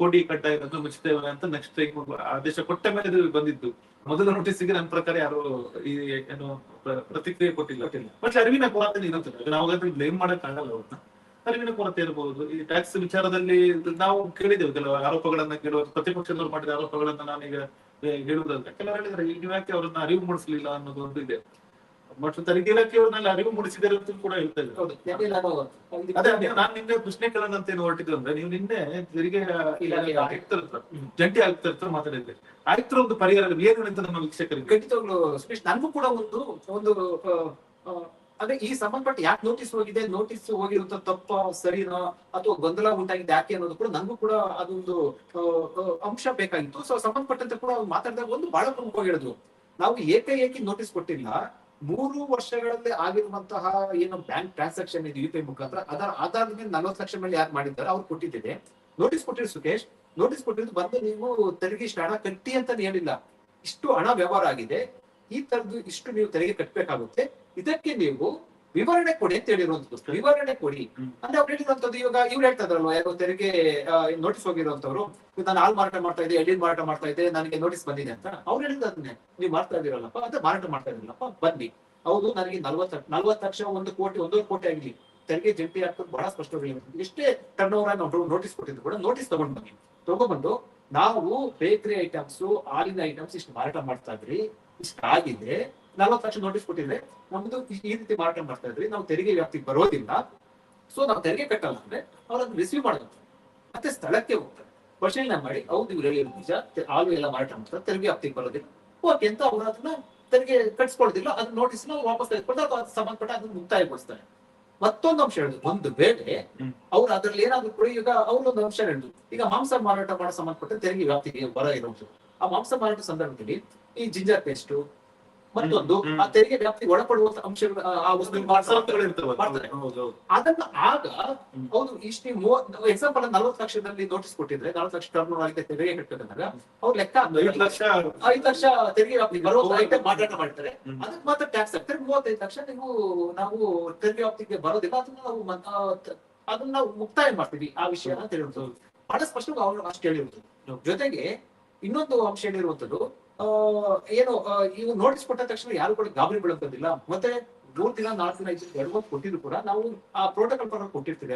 ಕೋಟಿ ಕಡ್ಡಾಯ ಅಂತ ಮುಚ್ಚುತ್ತೇವೆ ಅಂತ ನೆಕ್ಸ್ಟ್ ಆದೇಶ ಕೊಟ್ಟ ಮೇಲೆ ಬಂದಿದ್ದು. ಮೊದಲ ನೋಟಿಸ್ಗೆ ನನ್ನ ಪ್ರಕಾರ ಯಾರು ಈ ಏನು ಪ್ರ- ಪ್ರತಿಕ್ರಿಯೆ ಕೊಟ್ಟಿಲ್ಲ. ಬಟ್ ಅರಿವಿನ ಕೊರತೆ ಇರುತ್ತದೆ ನಾವು ಅದನ್ನ ಬ್ಲೇಮ್ ಮಾಡಕ್ ಆಗಲ್ಲ ಅವ್ರನ್ನ. ಅರಿವಿನ ಕೊರತೆ ಇರಬಹುದು ಈ ಟ್ಯಾಕ್ಸ್ ವಿಚಾರದಲ್ಲಿ ನಾವು ಕೇಳಿದೆವು ಕೆಲವು ಆರೋಪಗಳನ್ನ ಕೇಳುವ ಪ್ರತಿಪಕ್ಷದವರು ಮಾಡಿದ ಆರೋಪಗಳನ್ನ ನಾನೀಗ ಹೇಳುವುದಲ್ಲ ಕೆಲವರು ಹೇಳಿದ್ರೆ ಈಗ ಯಾಕೆ ಅವ್ರನ್ನ ಅರಿವು ಮೂಡಿಸಲಿಲ್ಲ ಅನ್ನೋದು ಒಂದು ಇದೆ. ಮತ್ತು ತೆರಿಗೆ ಇಲಾಖೆಯವ್ರನ್ನೆಲ್ಲ ಅರಿವು ಮೂಡಿಸಿದ್ದಾರೆ ಅಂತ ಕೂಡ ಹೇಳ್ತಾ ಇದ್ದಾರೆ. ಅದೇ ನಾನು ನಿನ್ನೆ ಪ್ರಶ್ನೆ ಕೇಳೋಣ ಅಂತ ಏನು ಹೊರಟಿದ್ರಂದ್ರೆ ನೀವು ನಿನ್ನೆ ತೆರಿಗೆ ಆಯುಕ್ತರ ಹತ್ರ. ಜಂಟಿ ಆಯುಕ್ತರ ಹತ್ರ ಮಾತಾಡಿದ್ದೆ. ಆಯುಕ್ತರ ಒಂದು ಪರಿಹಾರ ಏನು ಅಂತ ನಮ್ಮ ವೀಕ್ಷಕರಿಗೆ? ಖಂಡಿತವಾಗ್ಲು ಸುರೇಶ್ ನನಗೂ ಕೂಡ ಒಂದು ಒಂದು ಆ, ಆ, ಅದೇ ಈ ಸಂಬಂಧಪಟ್ಟ ಯಾಕೆ ನೋಟಿಸ್ ಹೋಗಿದೆ ನೋಟಿಸ್ ಹೋಗಿರುವಂತ ತಪ್ಪ ಸರಿನಾ ಅಥವಾ ಗೊಂದಲ ಉಂಟಾಗಿದೆ ಯಾಕೆ ಅನ್ನೋದು ಕೂಡ ನನಗೂ ಕೂಡ ಅದೊಂದು ಅಂಶ ಬೇಕಾಗಿತ್ತು. ಸೊ ಸಂಬಂಧಪಟ್ಟಂತೆ ಕೂಡ ಮಾತಾಡಿದಾಗ ಒಂದು ಬಹಳ ಪ್ರಮುಖವಾಗಿ ಹೇಳಿದ್ರು. ನಾವು ಏಕಾಏಕಿ ನೋಟಿಸ್ ಕೊಟ್ಟಿಲ್ಲ. ಮೂರು ವರ್ಷಗಳಲ್ಲಿ ಆಗಿರುವಂತಹ ಏನು ಬ್ಯಾಂಕ್ ಟ್ರಾನ್ಸಾಕ್ಷನ್ ಇದೆ ಯು ಪಿ ಮುಖಾಂತರ, ಅದರ ಆಧಾರದ ಮೇಲೆ ನಲವತ್ತು ಲಕ್ಷ ಮೇಲೆ ಯಾರು ಮಾಡಿದ್ದಾರೆ ಅವ್ರು ಕೊಟ್ಟಿದ್ದೆ ನೋಟಿಸ್ ಕೊಟ್ಟಿರಿ ಸುಖೇಶ್ ನೋಟಿಸ್ ಕೊಟ್ಟಿದ್ದು ಬಂದು ನೀವು ತೆರಿಗೆ ಇಷ್ಟು ಹಣ ಕಟ್ಟಿ ಅಂತ ಹೇಳಿಲ್ಲ ಇಷ್ಟು ಹಣ ವ್ಯವಹಾರ ಆಗಿದೆ. ಈ ತರದ್ದು ಇಷ್ಟು ನೀವು ತೆರಿಗೆ ಕಟ್ಟಬೇಕಾಗುತ್ತೆ ಇದಕ್ಕೆ ನೀವು ವಿವರಣೆ ಕೊಡಿ ಅಂತ ಹೇಳಿರುವಂತದ್ದು ವಿವರಣೆ ಕೊಡಿ. ಅಂದ್ರೆ ಅವ್ರು ಹೇಳಿರುವಂತದ್ದು ಇವಾಗ ಇವ್ರು ಹೇಳ್ತಾ ಇದ್ರಲ್ವಾ ಯಾರೋ ತೆರಿಗೆ ನೋಟಿಸ್ ಹೋಗಿರುವಂತವ್ರು ನಾನು ಹಾಲ್ ಮಾರಾಟ ಮಾಡ್ತಾ ಇದ್ದೆ ಎಳ್ಳಿನ ಮಾರಾಟ ಮಾಡ್ತಾ ಇದ್ದೆ ನನಗೆ ನೋಟಿಸ್ ಬಂದಿದೆ ಅಂತ ಅವ್ರು ಹೇಳಿದ ಅದನ್ನೇ ನೀವು ಮಾಡ್ತಾ ಇದೀರಲ್ಲಪ್ಪ ಅಂತ ಮಾರಾಟ ಮಾಡ್ತಾ ಇದ್ರಲ್ಲಪ್ಪ ಬನ್ನಿ. ಹೌದು ನನಗೆ ನಲ್ವತ್ತು ನಲ್ವತ್ತು ಲಕ್ಷ ಒಂದು ಕೋಟಿ ಒಂದೂವರೆ ಕೋಟಿ ಆಗಲಿ. ತೆರಿಗೆ ಜಂಟಿ ಆಗ್ತದೆ ಬಹಳ ಸ್ಪಷ್ಟವಾಗಿ ಇಷ್ಟೇ ಟರ್ನ್ ಓವರ್ ನಾವು ನೋಟಿಸ್ ಕೊಟ್ಟಿದ್ದು ಕೂಡ ನೋಟಿಸ್ ತಗೊಂಡ್ ಬನ್ನಿ. ತಗೊಂಡ್ಬಂದು ನಾವು ಬೇಕರಿ ಐಟಮ್ಸ್ ಹಾಲಿನ ಐಟಮ್ಸ್ ಇಷ್ಟು ಮಾರಾಟ ಮಾಡ್ತಾ ಇದ್ರಿ ಇಷ್ಟ ಆಗಿದೆ ನಲ್ವತ್ತು ಲಕ್ಷ ನೋಟಿಸ್ ಕೊಟ್ಟಿದ್ರೆ ನಮ್ದು ಈ- ರೀತಿ ಮಾರಾಟ ಮಾಡ್ತಾ ಇದ್ರಿ ನಾವು ತೆರಿಗೆ ವ್ಯಾಪ್ತಿಗೆ ಬರೋದಿಲ್ಲ. ಸೊ ನಾವು ತೆರಿಗೆ ಕಟ್ಟಲ್ಲ ಅಂದ್ರೆ ಅವ್ರನ್ನ ರಿಸೀವ್ ಮಾಡ್ತಾರೆ ಮತ್ತೆ ಸ್ಥಳಕ್ಕೆ ಹೋಗ್ತಾರೆ. ಪರಿಶೀಲನೆ ಮಾಡಿ ಹೌದು ಇವ್ರು ಹೇಳಿರೋದು ನಿಜ ಹಾಲು ಎಲ್ಲ ಮಾರಾಟ ಮಾಡ್ತಾರೆ ತೆರಿಗೆ ವ್ಯಾಪ್ತಿಗೆ ಬರೋದಿಲ್ಲ. ಓಕೆ ಅಂತ ಅವ್ರು ಅದನ್ನ ತೆರಿಗೆ ಕಟ್ಸ್ಕೊಳ್ದಿಲ್ಲ ಅದನ್ನ ನೋಟಿಸ್ ವಾಪಸ್ ತೆಗೆದುಕೊಂಡು ಅದು ಸಂಬಂಧಪಟ್ಟ ಅದನ್ನ ಮುಕ್ತಾಯಗೊಳಿಸ್ತಾರೆ. ಮತ್ತೊಂದು ಅಂಶ ಹೇಳುದು ಒಂದು ವೇಳೆ. ಅವ್ರು ಅದ್ರಲ್ಲಿ ಏನಾದ್ರು ಕೂಡ ಈಗ ಅವ್ರು ಒಂದು ಅಂಶ ಹೇಳುದು. ಈಗ ಮಾಂಸ ಮಾರಾಟ ಮಾಡೋ ಸಂಬಂಧಪಟ್ಟ ತೆರಿಗೆ ವ್ಯಾಪ್ತಿಗೆ ಬರ ಇರೋದು. ಆ ಮಾಂಸ ಮಾರಾಟ ಸಂದರ್ಭದಲ್ಲಿ ಈ ಜಿಂಜರ್ ಪೇಸ್ಟ್ ಮತ್ತೊಂದು ಆ ತೆರಿಗೆ ವ್ಯಾಪ್ತಿಗೆ ಒಳಪಡುವಂತ ಅಂಶಗಳು ಆ- ವಸ್ತು. ಮಾಡ್ತಾರೆ. ಅದನ್ನ ಆಗ. ಹೌದು ಇಷ್ಟು ಮೂವತ್ತು ಎಕ್ಸಾಂಪಲ್ ನಲ್ವತ್ತು ಲಕ್ಷದಲ್ಲಿ ನೋಟಿಸ್ ಕೊಟ್ಟಿದ್ರೆ ನಲ್ವತ್ತು ಲಕ್ಷ ಟರ್ನ್ ಆಗಿದೆ ತೆರಿಗೆ ಕಟ್ಟಬೇಕಂದ್ರೆ ಅವ್ರು ಲೆಕ್ಕ ಐದು ಲಕ್ಷ. ಐದು ಲಕ್ಷ ತೆರಿಗೆ ವ್ಯಾಪ್ತಿ ಬರೋ ಐಟಮ್ ಮಾರಾಟ ಮಾಡ್ತಾರೆ. ಅದಕ್ಕೆ ಮಾತ್ರ ಟ್ಯಾಕ್ಸ್ ಹಾಕ್ತಾರೆ. ಮೂವತ್ತೈದು ಲಕ್ಷ ನೀವು ನಾವು ತೆರಿಗೆ ವ್ಯಾಪ್ತಿಗೆ ಬರೋದಿಲ್ಲ. ಅದನ್ನ ನಾವು ಅದನ್ನ ನಾವು ಮುಕ್ತಾಯ ಮಾಡ್ತೀವಿ ಆ ವಿಷಯ ಅಂತ ಹೇಳುವಂಥದ್ದು. ಬಹಳ ಸ್ಪಷ್ಟವಾಗಿ ಅವರು ಅಷ್ಟು ಹೇಳಿರುವುದು ಜೊತೆಗೆ ಇನ್ನೊಂದು ಅಂಶ ಹೇಳಿರುವಂತದ್ದು ಏನು ಇವು ನೋಟಿಸ್ ಕೊಟ್ಟ ತಕ್ಷಣ ಯಾರು ಕೂಡ ಗಾಬರಿ ಬೀಳೋದಿಲ್ಲ ಮತ್ತೆ ಮೂರ್ ದಿನ ನಾಲ್ಕು ದಿನ ಐದು ಎರಡು ಕೊಟ್ಟಿದ್ರು ಕೂಡ ನಾವು ಆ ಪ್ರೋಟೋಕಾಲ್ ಪ್ರಕಾರ ಕೊಟ್ಟಿರ್ತೀವಿ.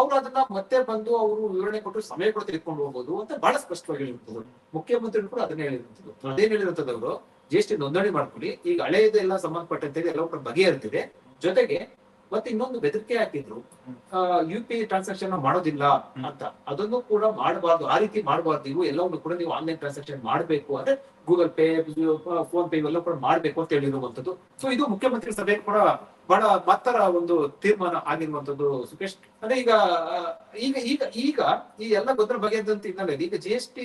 ಅವ್ರು ಅದನ್ನ ಮತ್ತೆ ಬಂದು ಅವರು ವಿವರಣೆ ಕೊಟ್ಟು ಸಮಯ ಕೂಡ ತೆಗೆದುಕೊಂಡು ಹೋಗ್ಬೋದು ಅಂತ ಬಹಳ ಸ್ಪಷ್ಟವಾಗಿ ಹೇಳಿರ್ತದೆ ಮುಖ್ಯಮಂತ್ರಿ ಕೂಡ ಅದನ್ನೇ ಹೇಳಿರುತ್ತದೆ ಅದೇನ್ ಹೇಳಿರುತ್ತದೆ ಅವರು? ಜಿ ಎಸ್ ಟಿ ನೋಂದಣಿ ಮಾಡ್ಕೊಳ್ಳಿ. ಈಗ ಹಳೆಯದೆಲ್ಲ ಸಂಬಂಧಪಟ್ಟಂತೆ ಎಲ್ಲವೂ ಕೂಡ ಬಗೆಹರಿತಿದೆ ಜೊತೆಗೆ ಮತ್ತೆ ಇನ್ನೊಂದು ಬೆದರಿಕೆ ಹಾಕಿದ್ರು ಯು ಪಿ ಟ್ರಾನ್ಸಾಕ್ಷನ್ ಮಾಡೋದಿಲ್ಲ ಅಂತ. ಅದನ್ನು ಕೂಡ ಮಾಡಬಾರ್ದು. ಆ ರೀತಿ ಮಾಡಬಾರ್ದು. ಇವು ಎಲ್ಲವನ್ನು ಕೂಡ ನೀವು ಆನ್ಲೈನ್ ಟ್ರಾನ್ಸಾಕ್ಷನ್ ಮಾಡಬೇಕು ಅಂದ್ರೆ ಗೂಗಲ್ ಪೇ ಫೋನ್ ಪೇ ಇವೆಲ್ಲ ಕೂಡ ಮಾಡಬೇಕು ಅಂತ ಹೇಳಿರುವಂತದ್ದು ಸೊ ಇದು ಮುಖ್ಯಮಂತ್ರಿ ಸಭೆ ಕೂಡ ಬಹಳ ಮತ್ತರ ಒಂದು ತೀರ್ಮಾನ ಆಗಿರುವಂತದ್ದು ಸುಖೇಶ್ ಅಂದ್ರೆ ಈಗ ಈಗ ಈಗ ಈಗ ಈ ಎಲ್ಲ ಗೊಬ್ಬರ ಬಗೆಯದಂತ ಹಿನ್ನೆಲೆಯಲ್ಲಿ ಈಗ ಜಿ ಎಸ್ ಟಿ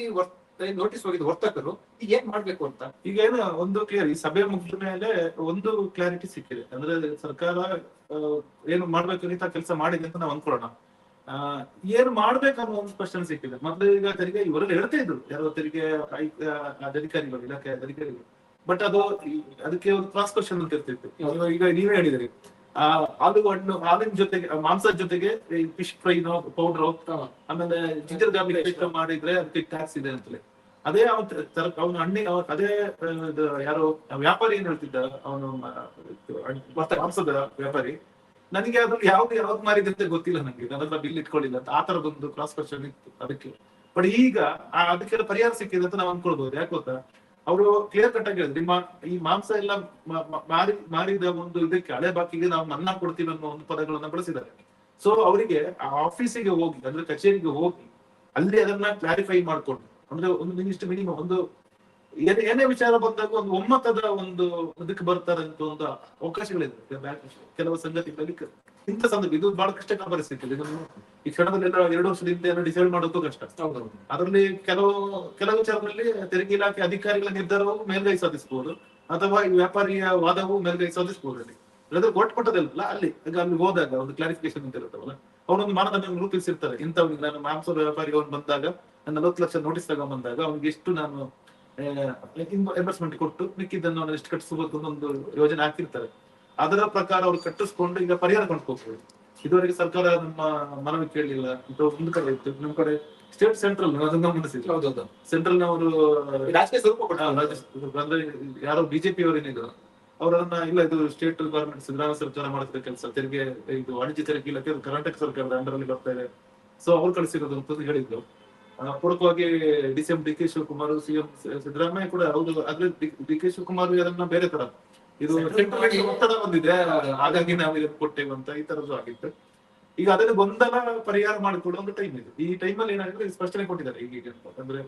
ನೋಟಿಸ್ ಹೋಗಿದ್ದು ವರ್ತಕರು ಈಗ ಏನ್ ಮಾಡ್ಬೇಕು ಅಂತ? ಈಗ ಏನು ಒಂದು ಕ್ಲಿಯರ್ ಈ ಸಭೆ ಮುಗಿದ ಮೇಲೆ ಒಂದು ಕ್ಲಾರಿಟಿ ಸಿಕ್ಕಿದೆ. ಅಂದ್ರೆ ಸರ್ಕಾರ ಏನು ಮಾಡ್ಬೇಕು ಅಂತ ಕೆಲಸ ಮಾಡಿದೆ ಅಂತ ನಾವು ಅನ್ಕೊಳ್ಳೋಣ. ಏನ್ ಮಾಡ್ಬೇಕನ್ನೋ ಒಂದು ಕ್ವಶನ್ ಸಿಕ್ಕಿದೆ. ಮೊದಲು ಈಗ ತೆರಿಗೆ ಇವರೆಲ್ಲ ಹೇಳ್ತಾ ಇದ್ರು. ಯಾರೋ ತೆರಿಗೆ ಅಧಿಕಾರಿಗಳು ಇಲಾಖೆ ಅಧಿಕಾರಿಗಳು. ಬಟ್ ಅದು ಅದಕ್ಕೆ ಒಂದು ಕ್ರಾಸ್ ಕ್ವಶನ್ ಅಂತ ಇರ್ತಿತ್ತು. ಈಗ- ನೀವೇ ಹೇಳಿದ್ರಿ. ಆ ಆಲೂ ಹಣ್ಣು ಹಾಲಿನ ಜೊತೆಗೆ ಮಾಂಸ ಮಾಂಸದ ಜೊತೆಗೆ ಫಿಶ್ ಫ್ರೈನೋ ಪೌಡರ್ ಆಮೇಲೆ ಜಿಂಜರ್ ಗಾರ್ಲಿಕ್ ಮಾಡಿದ್ರೆ ಅದಕ್ಕೆ ಟ್ಯಾಕ್ಸ್ ಇದೆ ಅಂತಲೇ ಅದೇ ಅವನ್ ಅವನ ಹಣ್ಣಿ ಅವ- ಅದೇ ಯಾರು ವ್ಯಾಪಾರಿ ಏನ್ ಹೇಳ್ತಿದ್ದ? ಅವನು ಮಾಂಸದ ವ್ಯಾಪಾರಿ. ನನಗೆ ಅದ್ರಲ್ಲಿ ಯಾವ್ದು ಯಾವ್ದು ಮಾರಿದಂತೆ ಗೊತ್ತಿಲ್ಲ ನನಗೆ ನನ್ನ ಬಿಲ್ ಇಟ್ಕೊಳ್ಳಿಲ್ಲ ಅಂತ. ಆ ತರದೊಂದು ಕ್ರಾಸ್ ಕ್ವಶನ್ ಇತ್ತು ಅದಕ್ಕೆ. ಬಟ್ ಈಗ ಆ, ಅದಕ್ಕೆಲ್ಲ ಪರಿಹಾರ ಸಿಕ್ಕಿದೆ ಅಂತ ನಾವು ಅನ್ಕೊಳ್ಬಹುದು ಯಾಕೆ ಗೊತ್ತಾ? ಅವರು ಕ್ಲಿಯರ್ ಕಟ್ ಆಗಿ ಹೇಳಿದ್ರು. ನಿಮ್ಮ ಈ ಮಾಂಸ ಎಲ್ಲ ಮಾರಿ, ಮಾರಿದ ಒಂದು ಇದಕ್ಕೆ ಹಳೆ ಬಾಕಿಗೆ ನಾವು ಮನ್ನಾ ಕೊಡ್ತೀವಿ ಅನ್ನೋ ಒಂದು ಪದಗಳನ್ನ ಬಳಸಿದ್ದಾರೆ. ಸೊ ಅವರಿಗೆ ಆ ಆಫೀಸಿಗೆ ಹೋಗಿ, ಅಂದ್ರೆ ಕಚೇರಿಗೆ ಹೋಗಿ, ಅಲ್ಲಿ ಅದನ್ನ ಕ್ಲಾರಿಫೈ ಮಾಡ್ಕೊಂಡು ಅಂದ್ರೆ ಒಂದು ಮಿನಿಸ್ಟ್ ಮಿನಿಮಮ್ ಒಂದು ಏನೇ ವಿಚಾರ ಬಂದಾಗ ಒಂದು ಒಮ್ಮತದ ಒಂದು ಇದಕ್ಕೆ ಬರ್ತಾರೆ ಅಂತ ಒಂದು ಅವಕಾಶಗಳಿದೆ. ಕೆಲವು ಸಂಗತಿಗಳಲ್ಲಿ ಇಂಥ ಸಂದರ್ಭ ಇದು ಬಹಳ ಕಷ್ಟಕರ ಪರಿಸ್ಥಿತಿ. ಇದನ್ನು ಈ ಕ್ಷಣದಲ್ಲಿ ಎರಡು ವರ್ಷದಿಂದ ಏನೋ ಡಿಸೈಡ್ ಮಾಡೋದು ಕಷ್ಟ. ಅದರಲ್ಲಿ ಕೆಲವು ಕೆಲವು ವಿಚಾರದಲ್ಲಿ ತೆರಿಗೆ ಇಲಾಖೆ ಅಧಿಕಾರಿಗಳ ನಿರ್ಧಾರವು ಮೇಲ್ಗೈ ಸಾಧಿಸಬಹುದು. ಅಥವಾ ಈ ವ್ಯಾಪಾರಿಯ ವಾದವು ಮೇಲ್ಗೈ ಸಾಧಿಸಬಹುದು ಅಲ್ಲಿ. ಇಲ್ಲದ್ರೆ ಕೊಟ್ಟದಲ್ಲ ಅಲ್ಲಿ ಅಲ್ಲಿ ಹೋದಾಗ ಒಂದು ಕ್ಲಾರಿಫಿಕೇಶನ್ ಅಂತ ಇರುತ್ತವಲ್ಲ ಅವನೊಂದು ಮಾನದಂಡ ರೂಪಿಸಿರ್ತಾರೆ. ಇಂಥವ್ನಿಗೆ ನಾನು ಮಾಂಸದ ವ್ಯಾಪಾರಿ ಅವನು ಬಂದಾಗ ನನ್ನ ನಲವತ್ತು ಲಕ್ಷ ನೋಟಿಸ್ ತಗೊಂಡ್ಬಂದಾಗ ಅವ್ನಿಗೆ ಎಷ್ಟು ನಾನು ಎಂಬರ್ಸ್ಮೆಂಟ್ ಕೊಟ್ಟು ಮಿಕ್ಕಿದ್ದನ್ನು ಅವನು ಎಷ್ಟು ಕಟ್ಟಿಸಬೇಕು ಒಂದು ಯೋಜನೆ ಹಾಕಿರ್ತಾರೆ. ಅದರ ಪ್ರಕಾರ ಅವ್ರು ಕಟ್ಟಿಸ್ಕೊಂಡು ಈಗ ಪರಿಹಾರ ಕೊಂಡ್ಕೋಬಹುದು ಇದುವರೆಗೆ ಸರ್ಕಾರ ನಮ್ಮ ಮನವಿ ಕೇಳಲಿಲ್ಲ. ಅಂತ ಒಂದು ಕಡೆ ಇತ್ತು. ನಮ್ಮ ಕಡೆ ಸ್ಟೇಟ್ ಸೆಂಟ್ರಲ್ ಅದನ್ನ ಗಮನಿಸಿದ್ರು. ಸೆಂಟ್ರಲ್ ನವರು ರಾಜಕೀಯ ಸ್ವರೂಪ ಅಂದ್ರೆ ಯಾರೋ ಬಿಜೆಪಿ ಅವರೇನಿದ್ರು ಅವರನ್ನ ಇಲ್ಲ ಇದು ಸ್ಟೇಟ್ ಗವರ್ಮೆಂಟ್ ಸಿದ್ದರಾಮಯ್ಯ ಸರ್ಕಾರ ಮಾಡಿದ ಕೆಲಸ ತೆರಿಗೆ ಇದು ವಾಣಿಜ್ಯ ತೆರಿಗೆ ಇಲಾಖೆ ಕರ್ನಾಟಕ ಸರ್ಕಾರದ ಅಂಡರ್ ಅಲ್ಲಿ ಬರ್ತಾ ಇದೆ. ಸೊ ಅವ್ರು ಕಳಿಸಿರೋದು ಅಂತ ಹೇಳಿದ್ರು. ಪೂರ್ವಕವಾಗಿ ಪೂರಕವಾಗಿ D C M D K Shivakumar CM Siddaramaiah ಕೂಡ ಹೌದು ಆದ್ರೆ ಡಿ ಕೆ ಶಿವಕುಮಾರ್ ಅದನ್ನ ಬೇರೆ ತರ. ಇದು ಒತ್ತಡ ಬಂದಿದೆ ಹಾಗಾಗಿ ನಾವು ಇದನ್ನು ಕೊಟ್ಟೇವೆ ಅಂತ ಈ ತರದ್ದು ಆಗಿತ್ತು. ಈಗ ಅದನ್ನ ಗೊಂದಲ ಪರಿಹಾರ ಮಾಡಿಕೊಳ್ಳೋ ಒಂದು ಟೈಮ್ ಇದೆ. ಈ ಟೈಮಲ್ಲಿ ಏನಾಗಿದೆ ಸ್ಪಷ್ಟನೆ ಕೊಟ್ಟಿದ್ದಾರೆ ಈಗ. ಅಂದ್ರೆ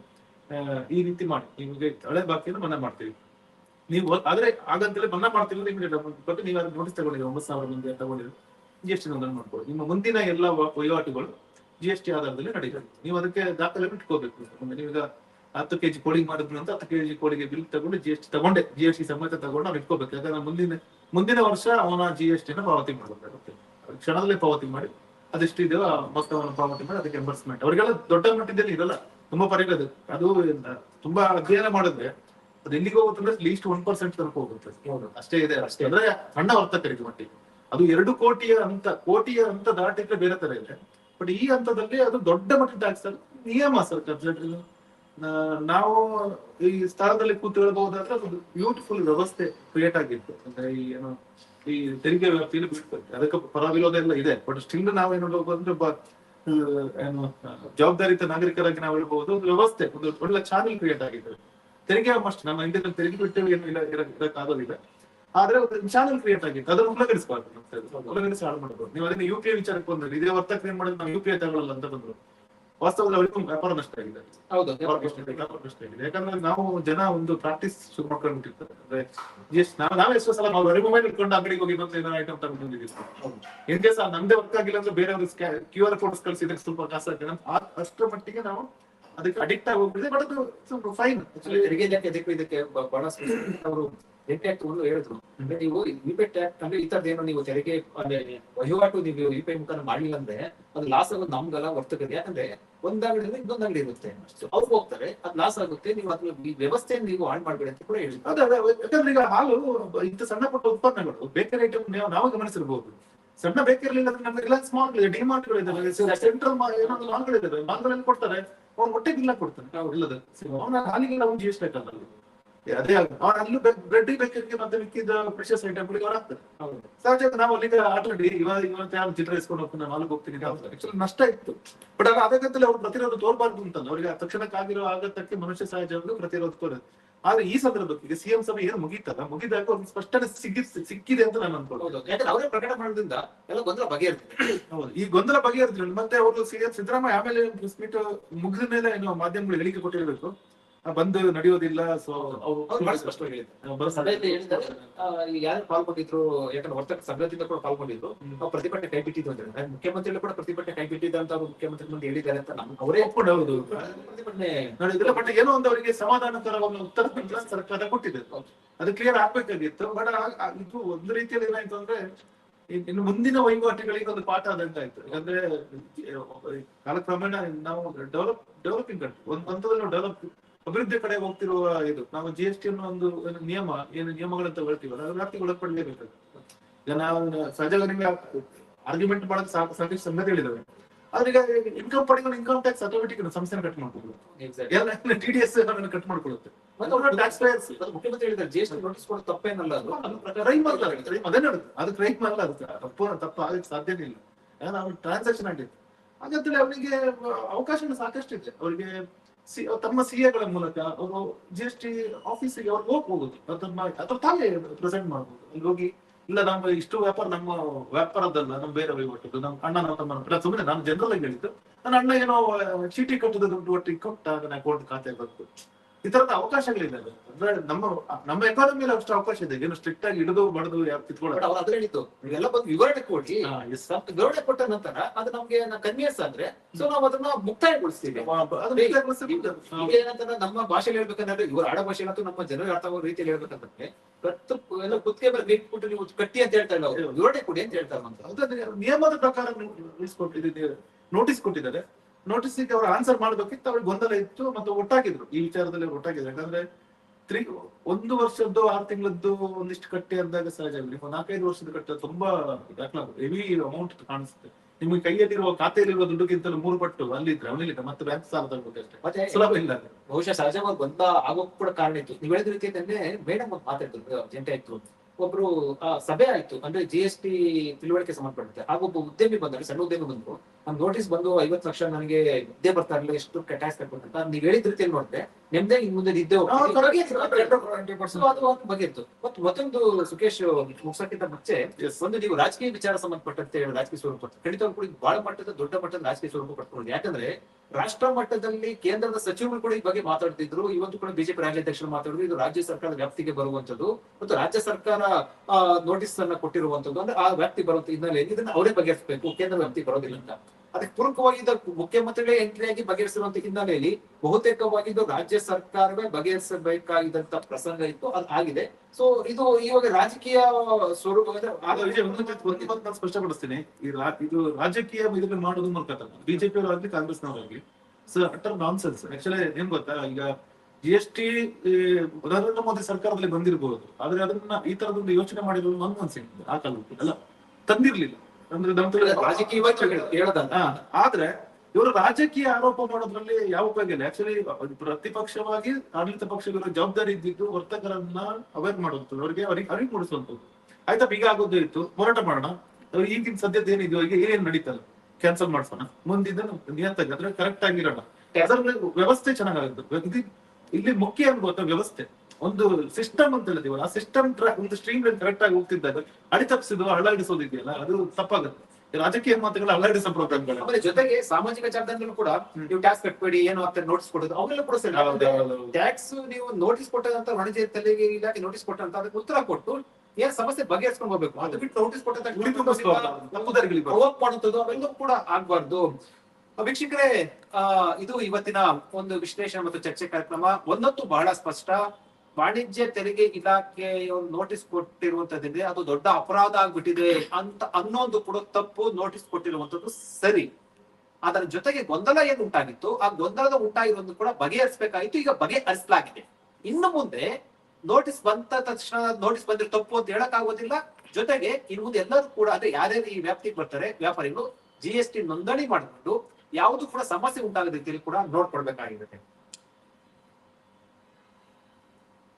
ಈ ರೀತಿ ಮಾಡಿ. ನಿಮಗೆ ಹಳೆ ಬಾಕಿಯನ್ನು ಮನೆ ಮಾಡ್ತೀವಿ. ನೀವು ಆದ್ರೆ ಆಗಂತಲೇ ಮನ್ನಾ ಮಾಡ್ತಿಲ್ಲ ನಿಮ್ಗೆ ಬಟ್ ನೀವು ನೋಟಿಸ್ ತಗೊಂಡಿದ್ದೀವಿ ಒಂಬತ್ತು ಸಾವಿರ ಮಂದಿ ತಗೊಂಡಿದ್ರು ಜಿ ಎಸ್ ಟಿ ನೋಂದಣಿ ಮಾಡ್ಕೊಳ್ಳಿ ನಿಮ್ಮ ಮುಂದಿನ ಎಲ್ಲ ವಹಿವಾಟುಗಳು ಜಿ ಎಸ್ ಟಿ ಆಧಾರದಲ್ಲಿ ನಡೀತದೆ. ನೀವು ಅದಕ್ಕೆ ದಾಖಲೆ ಇಟ್ಕೋಬೇಕು ನೀವೀಗ ಹತ್ತು ಕೆಜಿ ಕೋಳಿಗೆ ಮಾಡಿದ್ರು ಅಂತ ಹತ್ತು ಕೆಜಿ ಕೋಳಿಗೆ ಬಿಲ್ ತಗೊಂಡು ಜಿ ಎಸ್ ಟಿ ತಗೊಂಡೆ. ಜಿ ಎಸ್ ಟಿ ಸಮೇತ ತಗೊಂಡು ಅವ್ನು ಇಟ್ಕೋಬೇಕು. ಯಾಕಂದ್ರೆ ಮುಂದಿನ ಮುಂದಿನ ವರ್ಷ ಅವನ ಜಿ ಎಸ್ ಟಿನ ಪಾವತಿ ಮಾಡಬೇಕಾಗುತ್ತೆ ಕ್ಷಣದಲ್ಲೇ ಪಾವತಿ ಮಾಡಿ ಅದೆಷ್ಟು ಇದೆಯೋ ಮೊತ್ತವನ್ನು ಪಾವತಿ ಮಾಡಿ ಅದಕ್ಕೆ ಎಂಬರ್ಸ್ಮೆಂಟ್ ಅವರಿಗೆಲ್ಲ ದೊಡ್ಡ ಮಟ್ಟದಲ್ಲಿ ಇರಲ್ಲ. ತುಂಬಾ ಪರಿಗದು ಅದು ತುಂಬಾ ಅಧ್ಯಯನ ಮಾಡಿದ್ರೆ ಅದು ಎಲ್ಲಿಗೆ ಹೋಗುತ್ತಂದ್ರೆ ಲೀಸ್ಟ್ ಒನ್ ಪರ್ಸೆಂಟ್ ತನಕ ಹೋಗುತ್ತೆ. ಅಷ್ಟೇ ಇದೆ. ಅಷ್ಟೇ ಅಂದ್ರೆ ಸಣ್ಣ ವರ್ತಕರಿಗೆ ಮಟ್ಟಿಗೆ. ಅದು ಎರಡು ಕೋಟಿಯ ಅಂತ ಕೋಟಿಯ ಅಂತ ದಾಟಿದ್ರೆ ಬೇರೆ ತರ ಇದೆ. ಬಟ್ ಈ ಹಂತದಲ್ಲಿ ಅದು ದೊಡ್ಡ ಮಟ್ಟದ ಟ್ಯಾಕ್ಸ್ ನಿಯಮ ಸರ್ಕಾರ ನಾವು ಈ ಸ್ಥಳದಲ್ಲಿ ಕೂತು ಹೇಳ್ಬಹುದಾದ್ರೆ ಅದು ಬ್ಯೂಟಿಫುಲ್ ವ್ಯವಸ್ಥೆ ಕ್ರಿಯೇಟ್ ಆಗಿತ್ತು. ಅಂದ್ರೆ ಈ ಏನು ಈ ತೆರಿಗೆ ವ್ಯಾಪ್ತಿಯಲ್ಲಿ ಬಿಡ್ಬೇಕು ಅದಕ್ಕೆ ಪರ ವಿರೋಧ ಎಲ್ಲ ಇದೆ. ಬಟ್ ಸ್ಟಿಲ್ ನಾವೇನು ಅಂದ್ರೆ ಏನು ಜವಾಬ್ದಾರಿತ ನಾಗರಿಕರಾಗಿ ನಾವು ಹೇಳ್ಬಹುದು. ಒಂದು ವ್ಯವಸ್ಥೆ ಒಂದು ಒಳ್ಳೆ ಚಾನೆಲ್ ಕ್ರಿಯೇಟ್ ಆಗಿದೆ ತೆರಿಗೆ ಅಷ್ಟೇ ನಮ್ಮ ಇಂಡಿಯಾದಲ್ಲಿ ತೆರಿಗೆ ಬಿಟ್ಟು ಏನು ಇಲ್ಲ ಇರ- ಇರಕ್ಕಾಗೋದಿಲ್ಲ ಆದ್ರೆ ಒಂದು ಚಾನಲ್ ಕ್ರಿಯೇಟ್ ಆಗಿತ್ತು. ಅದನ್ನು ಉಲ್ಲಂಘಿಸಬಾರ್ದು ಉಲ್ಲಂಘಿಸಿ ಸ್ಟಾರ್ಟ್ ಮಾಡಬಹುದು ನೀವು ಅದನ್ನ ಯು ಪಿ ಐ ವಿಚಾರಕ್ಕೆ ಬಂದ್ರೆ ಇದೇ ವರ್ತಕ ಏನ್ ಮಾಡಿದ್ರೆ? ನಾವು ಯು ಪಿ ಐ ತಗೊಳ್ಳಲ್ಲ ಅಂತ ಬಂದ್ರು. ವಾಸ್ತವದಲ್ಲಿ ಅವರಿಗೂ ವ್ಯಾಪಾರ ನಷ್ಟ ಆಗಿದೆ. ವ್ಯಾಪಾರ ನಷ್ಟ ಯಾಕಂದ್ರೆ ನಾವು ಜನ ಒಂದು ಪ್ರಾಕ್ಟೀಸ್ ಶುರು ಮಾಡ್ಕೊಂಡ್ಬಿಟ್ಟಿರ್ತಾರೆ. ಅಂದ್ರೆ ನಾವು ನಾವೇ ಎಷ್ಟೋ ಸಲ ನಾವು ಇಟ್ಕೊಂಡು ಅಂಗಡಿಗೆ ಹೋಗಿ ಬಂದು ಏನೋ ಐಟಮ್ ತಗೊಂಡು ಬಂದಿದ್ದೀವಿ. ಇನ್ ಕೇಸ್ ನಮ್ದೇ ವರ್ಕ್ ಆಗಿಲ್ಲ ಅಂದ್ರೆ ಬೇರೆಯವ್ರಿಗೆ ಕ್ಯೂ ಆರ್ ಕೋಡ್ಸ್ ಕಳಿಸಿದ್ರೆ ಸ್ವಲ್ಪ ಕಾಸು ಆ- ಅಷ್ಟರ ಮಟ್ಟಿಗೆ ನಾವು ಅದಕ್ಕೆ ಅಡಿಕ್ಟ್ ಆಗಿ ಹೋಗ್ಬಿಟ್ಟಿದೆ ಬಟ್ ಅದು ಫೈನ್ ತೆರಿಗೆ ಇಲಾಖೆ ಇದಕ್ಕೆ ಬಹಳ ಅವರು ಆಕ್ಟ್ ಒಂದು ಹೇಳಿದ್ರು. ಅಂದ್ರೆ ನೀವು ಯುಪಿಐ ಆಕ್ಟ್ ಅಂದ್ರೆ ಈ ಏನೋ ನೀವು ತೆರಿಗೆ, ಅಂದ್ರೆ ವಹಿವಾಟು ನೀವು ಯುಪಿಐ ಮುಖಾಂತರ ಮಾಡ್ಲಿಲ್ಲ ಅಂದ್ರೆ ಅದು ಲಾಸ್ ಆಗೋದು ನಮ್ಗಲ್ಲ, ವರ್ತಕರಿಗೆ. ಯಾಕಂದ್ರೆ ಒಂದ್ ಅಂಗಡಿ ಇನ್ನೊಂದ್ ಅಂಗಡಿ ಇರುತ್ತೆ. ಅವ್ರು ಹೋಗ್ತಾರೆ, ಅದು ಲಾಸ್ ಆಗುತ್ತೆ, ನೀವು ಅದನ್ನ ಈ ವ್ಯವಸ್ಥೆ ನೀವು ಹಾಳು ಮಾಡ್ಬೇಡಿ ಅಂತ ಕೂಡ ಹೇಳಿ ಯಾಕಂದ್ರೆ ಈಗ ಹಾಲು, ಇಂಥ ಸಣ್ಣ ಪುಟ್ಟ ಉತ್ಪನ್ನಗಳು, ಬೇಕರಿ ಐಟಮ್ ನಾವು ಗಮನಿಸಿರ್ಬೋದು. ಸಣ್ಣ ಬೇಕರಿ ಅಂದ್ರೆ ನಮ್ಗೆ ಸ್ಮಾಲ್ ಮಾಲ್ ಡಿಮಾರ್ಟ್ ಇದಾವೆ ಸೆಂಟ್ರಲ್ ಏನೊಂದು ಮಾಲ್ಗಳಿದ್ದಾವೆ ಮಾಲ್ಗಳಲ್ಲಿ ಕೊಡ್ತಾರೆ. ಅವ್ನು ಹೊಟ್ಟೆಗೆ ಇಲ್ಲ ಕೊಡ್ತಾನೆ ಹೌದು. ಇಲ್ಲದ ಅವನ ಹಾಲಿಗೆ ನಾವು ಜಿ ಎಸ್ ಬೇಕಲ್ಲ ಅಲ್ಲಿ. ಅದೇ ಅವ್ನು ಅಲ್ಲೂ ಬ್ರೆಡ್ ಬೇಕಾಗಿ ಮತ್ತೆ ಮಿಕ್ಕಿದ ಪ್ರೆಷಸ್ ಐಟಮ್ಗಳಿಗೆ ಅವ್ರು ಹಾಕ್ತಾರೆ ಸಹಜ ನಾವು ಅಲ್ಲಿಗೆ ಆಟಾಡಿ ಇವಾಗ ಇವತ್ತು ಯಾರು ಚಿತ್ರ ಇಸ್ಕೊಂಡು ಹೋಗ್ತಾನೆ ನಾನು ಹಾಲಿಗೆ ಹೋಗ್ತೀನಿ ಆಕ್ಚುಲಿ ನಷ್ಟ ಇತ್ತು ಬಟ್ ಅದು ಅದಕ್ಕಂತಲೇ ಅವ್ರು ಪ್ರತಿರೋಧ ತೋರ್ಬಾರ್ದು ಅಂತಂದ್ರೆ ಅವರಿಗೆ ತಕ್ಷಣಕ್ಕಾಗಿರೋ ಆಗತ್ತಕ್ಕೆ ಮನುಷ್ಯ ಸಹಜವಾಗಿ ಪ್ರತಿರೋಧ ತೋರುತ್ತೆ ಆದ್ರೆ ಈ ಸಂದರ್ಭಕ್ಕೆ ಸಿಎಂ ಸಭೆ ಏನು ಮುಗೀತದ ಮುಗಿದಾಗ ಒಂದು ಸ್ಪಷ್ಟನೆ ಸಿಗಿ ಸಿಕ್ಕಿದೆ ಅಂತ ನಾನು ಅನ್ಕೊಳ್ಳೋದು ಯಾಕಂದ್ರೆ ಅವರೇ ಪ್ರಕಟ ಮಾಡೋದ್ರಿಂದ ಎಲ್ಲ ಗೊಂದಲ ಬಗೆಹರುತ್ತೆ ಹೌದು ಈ ಗೊಂದಲ ಬಗೆಹರಿದ್ರು ಮತ್ತೆ ಅವರು ಸಿಎಂ ಸಿದ್ದರಾಮಯ್ಯ ಆಮೇಲೆ ಮುಗಿದ ಮೇಲೆ ಏನು ಮಾಧ್ಯಮಗಳು ಹೇಳಿಕೆ ಕೊಟ್ಟಿರಬೇಕು. ಬಂದ್ ನಡೆಯೋದಿಲ್ಲ ಸೊ ಅವ್ರು ಸ್ಪಷ್ಟವಾಗಿ ಈ ಯಾರು ಪಾಲ್ಗೊಂಡಿದ್ರು ಯಾಕಂದ್ರೆ ವರ್ತಕ ಸಂಘದಿಂದ ಕೂಡ ಪಾಲ್ಗೊಂಡಿದ್ರು ಪ್ರತಿಭಟನೆ ಕೈ ಬಿಟ್ಟಿದ್ದು ಅಂತ ಮುಖ್ಯಮಂತ್ರಿಗಳು ಕೂಡ ಪ್ರತಿಭಟನೆ ಕೈ ಅಂತ ಅವರು ಮುಖ್ಯಮಂತ್ರಿ ಮುಂದೆ ಹೇಳಿದ್ದಾರೆ ಅಂತ ನಮ್ಗೆ ಅವರೇ ಒಪ್ಕೊಂಡು ಹೌದು ಪ್ರತಿಭಟನೆ ಬಟ್ ಏನೋ ಒಂದು ಅವರಿಗೆ ಸಮಾಧಾನಕರ ಒಂದು ಉತ್ತರ ಸರ್ಕಾರ ಕೊಟ್ಟಿದೆ. ಅದು ಕ್ಲಿಯರ್ ಆಗ್ಬೇಕಾಗಿತ್ತು ಬಟ್ ಇದು ಒಂದು ರೀತಿಯಲ್ಲಿ ಏನಾಯ್ತು ಅಂದ್ರೆ ಇನ್- ಇನ್ನು ಮುಂದಿನ ವಹಿವಾಟುಗಳಿಗೆ ಒಂದು ಪಾಠ ಆದಂತಾಯ್ತು. ಆಯ್ತು ಯಾಕಂದ್ರೆ ಕಾಲಕ್ರಮೇಣ ನಾವು ಡೆವಲಪ್ ಡೆವಲಪಿಂಗ್ ಕಂಟ್ರಿ ಒಂದ್ ಹಂತದಲ್ಲಿ ನಾವು ಡೆವಲಪ್ ಅಭಿವೃದ್ಧಿ ಕಡೆ ಹೋಗ್ತಿರುವ ಇದು. ನಾವು ಜಿ ಎಸ್ ಟಿ ಅನ್ನೋ ಒಂದು ನಿಯಮ ಏನು ನಿಯಮಗಳಂತ ಹೇಳ್ತೀವಲ್ಲ ಅದ್ರ ವ್ಯಾಪ್ತಿಗೆ ಒಳಪಡಲೇಬೇಕು. ಈಗ ನಾವು ಸಹಜವಾಗಿ ನಿಮ್ಗೆ ಆರ್ಗ್ಯುಮೆಂಟ್ ಮಾಡಕ್ ಸಾಕು ಸಾಕಷ್ಟು ಸಂಗತಿಗಳಿದಾವೆ ಆದ್ರೆ ಈಗ ಇನ್ಕಮ್ ಪಡೆಯುವ ಇನ್ಕಮ್ ಟ್ಯಾಕ್ಸ್ ಆಟೋಮೆಟಿಕ್ ಸಂಸ್ಥೆನ ಕಟ್ ಮಾಡ್ಕೊಳ್ಳುತ್ತೆ ಟಿ ಡಿ ಎಸ್ ಕಟ್ ಮಾಡ್ಕೊಳ್ಳುತ್ತೆ ಟ್ಯಾಕ್ಸ್ ಪೇಯರ್ಸ್ ಮುಖ್ಯಮಂತ್ರಿ ಹೇಳಿದ್ದಾರೆ ಜಿ ಎಸ್ ಟಿ ನೋಟಿಸ್ ತಪ್ಪೇನಲ್ಲ ಅದು ಕ್ರೈಮ್ ಅಲ್ಲ ಅದೇ ಹೇಳುದು ಅದು ಕ್ರೈಮ್ ಅಲ್ಲ ಅದು. ತಪ್ಪು ತಪ್ಪು ಆಗಕ್ಕೆ ಸಾಧ್ಯನೇ ಇಲ್ಲ. ಅವ್ರು ಟ್ರಾನ್ಸಾಕ್ಷನ್ ಆಗಿತ್ತು ಹಾಗಂತೇಳಿ ಅವರಿಗೆ ಅವಕಾಶ ಸಾಕಷ್ಟು ಇದೆ ಅವರಿಗೆ ಸಿ, ತಮ್ಮ ಸಿ ಎಗಳ ಮೂಲಕ ಅವರು ಜಿ ಎಸ್ ಟಿ ಆಫೀಸಿಗೆ ಅವ್ರು ಹೋಗ್ಬೋದು. ಅದನ್ನ ಅಥವಾ ತಾವೇ ಪ್ರೆಸೆಂಟ್ ಮಾಡ್ಬೋದು. ಅಲ್ಲಿ ಹೋಗಿ, ಇಲ್ಲ ನಮ್ಮ ಇಷ್ಟು ವ್ಯಾಪಾರ, ನಮ್ಮ ವ್ಯಾಪಾರದಲ್ಲ ನಮ್ಮ ಬೇರೆ ವಹಿವಾಟದ್ದು, ನಮ್ಮ ಅಣ್ಣ ನಮ್ಮ ತಮ್ಮ ಸುಮ್ಮನೆ ನಾನು ಜನರಲ್ ಆಗಿ ಹೇಳಿದ್ದು. ನನ್ನ ಅಣ್ಣ ಏನೋ, ಚೀಟಿ ಕಟ್ಟದ ದುಡ್ಡು ಒಟ್ಟಿಗೆ ಕೊಟ್ಟ ನನ್ನ ಅಕೌಂಟ್ ಖಾತೆ ಬಂತು. ಈ ತರದ ಅವಕಾಶಗಳಿದೆ ಅಂದ್ರೆ ನಮ್ಮ ನಮ್ಮ ಎಕಾನಮಿಯಲ್ಲಿ ಅಷ್ಟು ಅವಕಾಶ ಇದೆ. ಏನು ಸ್ಟ್ರಿಕ್ಟ್ ಆಗಿ ಹಿಡಿದು ಬಡದು ಕಿತ್ಕೊಳ್ಳೋದು. ಅವ್ರು ಅದ್ರ ಹೇಳಿದ್ದು ನೀವೆಲ್ಲ ಬಂದು ವಿವರಣೆ ಕೊಡಿ. ವಿವರಣೆ ಕೊಟ್ಟ ನಂತರ ಅದು ನಮ್ಗೆ ಕನ್ವಿಯನ್ಸ್ ಆದ್ರೆ ಸೊ ನಾವು ಅದನ್ನ ಮುಕ್ತಾಯಗೊಳಿಸ್ತೀವಿ. ಏನಂತಂದ್ರೆ ನಮ್ಮ ಭಾಷೆಯಲ್ಲಿ ಹೇಳ್ಬೇಕಂದ್ರೆ ಇವ್ರ ಆಡ ಭಾಷೆ ಮತ್ತು ನಮ್ಮ ಜನರು ಅರ್ಥ ಆಗೋ ರೀತಿಯಲ್ಲಿ ಹೇಳ್ಬೇಕಂತಂದ್ರೆ ಕತ್ತು ಎಲ್ಲ ಕುತ್ತಿಗೆ ಮೇಲೆ ಕೊಟ್ಟು ನೀವು ಕಟ್ಟಿ ಅಂತ ಹೇಳ್ತಾ ಇಲ್ಲ. ವಿವರಣೆ ಕೊಡಿ ಅಂತ ಹೇಳ್ತಾರೆ ನಿಯಮದ ಪ್ರಕಾರ ನೋಟಿಸ್ ಕೊಟ್ಟಿದ್ದಾರೆ. ನೋಟಿಸ್ಗೆ ಅವ್ರು ಆನ್ಸರ್ ಮಾಡ್ಬೇಕಿತ್ತು ಅವ್ರಿಗೆ ಗೊಂದಲ ಇತ್ತು ಮತ್ತೆ ಒಟ್ಟಾಗಿದ್ರು. ಈ ವಿಚಾರದಲ್ಲಿ ಅವ್ರು ಒಟ್ಟಾಗಿದ್ರು. ಯಾಕಂದ್ರೆ ತ್ರೀ ಒಂದು ವರ್ಷದ್ದು ಆರು ತಿಂಗಳದ್ದು ಒಂದಿಷ್ಟು ಕಟ್ಟಿ ಅಂದಾಗ ಸಹಜ. ಆಗಲಿ ನಾಲ್ಕೈದು ವರ್ಷದ ಕಟ್ಟ ತುಂಬಾ ಹೆವಿ ಅಮೌಂಟ್ ಕಾಣಿಸುತ್ತೆ. ನಿಮ್ಗೆ ಕೈಯಲ್ಲಿರುವ ಖಾತೆಯಲ್ಲಿರುವ ದುಡ್ಡುಗಿಂತಲೂ ಮೂರು ಪಟ್ಟು ಅಲ್ಲಿದ್ರೆ ಅವನಿಲ್ಲ ಮತ್ತೆ ಬ್ಯಾಂಕ್ ಸಾಲ ತಗೋಬೇಕಷ್ಟೇ ಮತ್ತೆ ಸುಲಭ ಇಲ್ಲ. ಬಹುಶಃ ಸಹಜವಾಗಿ ಬಂದ ಆಗೋಕ್ ಕೂಡ ಕಾರಣ ಇತ್ತು. ನೀವು ಹೇಳಿದ ರೀತಿಯಲ್ಲೇ ಮೇಡಮ್ ಒಂದು ಮಾತಾಡ್ತಿದ್ರು ಜಂಟೆ ಆಯ್ತು. ಒಬ್ರು ಆ, ಸಭೆ ಆಯ್ತು. ಅಂದ್ರೆ ಜಿ ಎಸ್ ಟಿ ತಿಳುವಳಿಕೆ ಸಂಬಂಧಪಡುತ್ತೆ ಹಾಗೊಬ್ಬ ಒಬ್ಬ ಉದ್ಯಮಿ ಬಂದ್ರೆ ಸಣ್ಣ ಉದ್ಯಮಿ ಬಂದ್ರು. ನಮ್ ನೋಟಿಸ್ ಬಂದು ಐವತ್ತು ಲಕ್ಷ ನನಗೆ ನಿದ್ದೆ ಬರ್ತಾ ಇರಲಿಲ್ಲ ಎಷ್ಟು ಟ್ಯಾಕ್ಸ್ ಕಟ್ಬೇಕು ಅಂತ ನೀವ್ ಹೇಳಿದ ರೀತಿಯಲ್ಲಿ ನೋಡಿದ್ರೆ ನಿಮ್ದೇ ಇನ್ ಮುಂದೆ ನಿದ್ದೆ ಅದು ಒಂದು ಬಗೆಯಿತ್ತು ಮತ್ತು ಮತ್ತೊಂದು ಸುಖೇಶ್ ಮುಗಿಸೋಕ್ಕಿಂತ ಮುಂಚೆ. ಒಂದು ನೀವು ರಾಜಕೀಯ ವಿಚಾರ ಸಂಬಂಧಪಟ್ಟಂತೆ ರಾಜಕೀಯ ಸ್ವರೂಪ ಖಂಡಿತವಾಗಿ ಕೂಡ ಬಹಳ ಮಟ್ಟದ ದೊಡ್ಡ ಮಟ್ಟದ ರಾಜಕೀಯ ಸ್ವರೂಪ ಪಡ್ಕೊಂಡು ಯಾಕಂದ್ರೆ ರಾಷ್ಟ್ರ ಮಟ್ಟದಲ್ಲಿ ಕೇಂದ್ರದ ಸಚಿವರು ಕೂಡ ಈ ಬಗ್ಗೆ ಮಾತಾಡ್ತಿದ್ರು. ಇವತ್ತು ಕೂಡ ಬಿಜೆಪಿ ರಾಜ್ಯಾಧ್ಯಕ್ಷರು ಮಾತಾಡಿದ್ರು. ಇದು ರಾಜ್ಯ ಸರ್ಕಾರದ ವ್ಯಾಪ್ತಿಗೆ ಬರುವಂತದ್ದು ಮತ್ತು ರಾಜ್ಯ ಸರ್ಕಾರ ನೋಟಿಸ್ ಅನ್ನ ಕೊಟ್ಟಿರುವಂತದ್ದು. ಅಂದ್ರೆ ಆ ವ್ಯಾಪ್ತಿ ಬರುವಂತ ಹಿನ್ನೆಲೆಯಲ್ಲಿ ಇದನ್ನ ಅವರೇ ಬಗೆಹರಿಸಬೇಕು. ಕೇಂದ್ರ ವ್ಯಾಪ್ತಿ ಬರೋದಿಲ್ಲ ಅಂತ. ಅದಕ್ಕೆ ಪೂರಕವಾಗಿ ಇದು ಮುಖ್ಯಮಂತ್ರಿಗಳೇ ಎಂಟ್ರಿ ಆಗಿ ಬಗೆಹರಿಸಿರುವಂತ ಹಿನ್ನೆಲೆಯಲ್ಲಿ ಬಹುತೇಕವಾಗಿ ಇದು ರಾಜ್ಯ ಸರ್ಕಾರವೇ ಬಗೆಹರಿಸಬೇಕಾಗಿದ್ದಂತ ಪ್ರಸಂಗ ಇತ್ತು, ಅದು ಆಗಿದೆ. ಸೊ ಇದು ಇವಾಗ ರಾಜಕೀಯ ಸ್ವರೂಪ ಸ್ಪಷ್ಟಪಡಿಸ್ತೀನಿ. ಇದು ರಾಜಕೀಯ ಇದನ್ನ ಮಾಡೋದು ಮೂಲಕ ಬಿಜೆಪಿ ಅವರಾಗ್ಲಿ, ಕಾಂಗ್ರೆಸ್ನವರಾಗ್ಲಿ. So utter nonsense actually ಏನ್ ಗೊತ್ತಾ, ಈಗ G S T Narendra Modi ಸರ್ಕಾರದಲ್ಲಿ ಬಂದಿರಬಹುದು ಆದ್ರೆ ಅದನ್ನ ಈ ತರದೊಂದು ಯೋಚನೆ ಮಾಡಿರೋದು ಮನ್ಮೋಹನ್ ಸಿಂಗ್ ಆ ಕಾಲದಲ್ಲಿ. ಅಲ್ಲ, ತಂದಿರ್ಲಿಲ್ಲ. ಅಂದ್ರೆ ನಮ್ದು ರಾಜಕೀಯ ರಾಜಕೀಯವಾಗಿ ಹೇಳೋದಲ್ಲ ಹಾ, ಆದ್ರೆ ಇವರು ರಾಜಕೀಯ ಆರೋಪ ಮಾಡೋದ್ರಲ್ಲಿ ಯಾವ ಉಪಯೋಗ ಇಲ್ಲ. ಆಕ್ಚುಲಿ ಪ್ರತಿಪಕ್ಷವಾಗಿ ಆಡಳಿತ ಪಕ್ಷಗಳ ಜವಾಬ್ದಾರಿ ಇದ್ದಿದ್ದು ವರ್ತಕರನ್ನ ಅವೇರ್ ಮಾಡುವಂಥದ್ದು ಅವರಿಗೆ ಅವ್ರಿಗೆ ಅರಿವು ಮೂಡಿಸುವಂಥದ್ದು. ಆಯ್ತಾ ಈಗ ಆಗೋದು ಇತ್ತು. ಹೋರಾಟ ಮಾಡೋಣ. ಅವ್ರು ಈಗಿನ ಸದ್ಯದ ಏನಿದೆಯೋ ಈಗ ಏನೇನ್ ನಡೀತಲ್ಲ? ಕ್ಯಾನ್ಸಲ್ ಮಾಡ್ಸೋಣ. ಮುಂದಿನ ನಿಯಂತ್ರ ಅಂದ್ರೆ ಕರೆಕ್ಟ್ ಆಗಿರೋಣ. ಅದರಲ್ಲಿ ವ್ಯವಸ್ಥೆ ಚೆನ್ನಾಗಾಗುತ್ತೆ. ಇಲ್ಲಿ ಮುಖ್ಯ ಏನ್ ಗೊತ್ತಾ ವ್ಯವಸ್ಥೆ. ಒಂದು ಸಿಸ್ಟಮ್ ಅಂತ ಹೇಳ್ತೀವಲ್ಲ ಆ ಸಿಸ್ಟಮ್ ಒಂದು ಸ್ಟ್ರೀಮ್ ಕರೆಕ್ಟ್ ಆಗಿ ಹೋಗ್ತಿದ್ದಾಗ ಅಡಿತಪ್ಪಿಸಿದ್ದು ಹಳ್ಳಾಡಿಸೋದು ಇದೆಯಲ್ಲ ಅದು ತಪ್ಪಾಗುತ್ತೆ. ರಾಜಕೀಯ ಮಾತುಗಳ ಹಳ್ಳಾಡಿಸೋ ಪ್ರೋಗ್ರಾಮ್ಗಳು ಆಮೇಲೆ ಜೊತೆಗೆ ಸಾಮಾಜಿಕ ಜಾಲತಾಣಗಳು ಕೂಡ ನೀವು ಟ್ಯಾಕ್ಸ್ ಕಟ್ಬೇಡಿ ಏನು ಆಗ್ತದೆ ನೋಟಿಸ್ ಕೊಡೋದು ಅವೆಲ್ಲ ಕೂಡ ಸರಿ. ಟ್ಯಾಕ್ಸ್ ನೀವು ನೋಟಿಸ್ ಕೊಟ್ಟಂತ ವಾಣಿಜ್ಯ ತೆರಿಗೆ ಇಲಾಖೆ ನೋಟಿಸ್ ಕೊಟ್ಟಂತ ಅದಕ್ಕೆ ಉತ್ತರ ಕೊಟ್ಟು ಏನ್ ಸಮಸ್ಯೆ ಬಗೆಹರಿಸ್ಕೊಂಡು ಹೋಗ್ಬೇಕು. ಅದು ಬಿಟ್ಟು ನೋಟಿಸ್ ಕೊಟ್ಟಂತ ಮಾಡುತ್ತದೋ ಅವೆಲ್ಲವೂ ಕೂಡ ಆಗ್ಬಾರ್ದು. ವೀಕ್ಷಕರೇ ಇದು ಇವತ್ತಿನ ಒಂದು ವಿಶ್ಲೇಷಣೆ ಮತ್ತು ಚರ್ಚೆ ಕಾರ್ಯಕ್ರಮ. ಒಂದೊತ್ತು ಬಹಳ ಸ್ಪಷ್ಟ. ವಾಣಿಜ್ಯ ತೆರಿಗೆ ಇಲಾಖೆ ಒಂದು ನೋಟಿಸ್ ಕೊಟ್ಟಿರುವಂತದ್ದಿದೆ. ಅದು ದೊಡ್ಡ ಅಪರಾಧ ಆಗ್ಬಿಟ್ಟಿದೆ ಅಂತ ಅನ್ನೋದು ಕೂಡ ತಪ್ಪು ನೋಟಿಸ್ ಕೊಟ್ಟಿರುವಂತದ್ದು ಸರಿ. ಅದರ ಜೊತೆಗೆ ಗೊಂದಲ ಏನು ಉಂಟಾಗಿತ್ತು? ಆ ಗೊಂದಲದ ಉಂಟಾಗಿರೋದು ಕೂಡ ಬಗೆಹರಿಸಬೇಕಾಗಿತ್ತು. ಈಗ ಬಗೆಹರಿಸಲಾಗಿದೆ. ಇನ್ನು ಮುಂದೆ ನೋಟಿಸ್ ಬಂದ ತಕ್ಷಣ ನೋಟಿಸ್ ಬಂದ್ರೆ ತಪ್ಪು ಅಂತ ಹೇಳಕ್ ಆಗೋದಿಲ್ಲ ಜೊತೆಗೆ ಇನ್ನು ಮುಂದೆ ಎಲ್ಲರೂ ಕೂಡ ಅಂದ್ರೆ ಯಾರ್ಯಾರು ಈ ವ್ಯಾಪ್ತಿಗೆ ಬರ್ತಾರೆ, ವ್ಯಾಪಾರಿಗಳು ಜಿ ಎಸ್ ಟಿ ನೋಂದಣಿ ಮಾಡಿಕೊಂಡು ಯಾವುದು ಕೂಡ ಸಮಸ್ಯೆ ಉಂಟಾಗದ ರೀತಿಯಲ್ಲಿ ಕೂಡ ನೋಡ್ಕೊಳ್ಬೇಕಾಗಿರುತ್ತೆ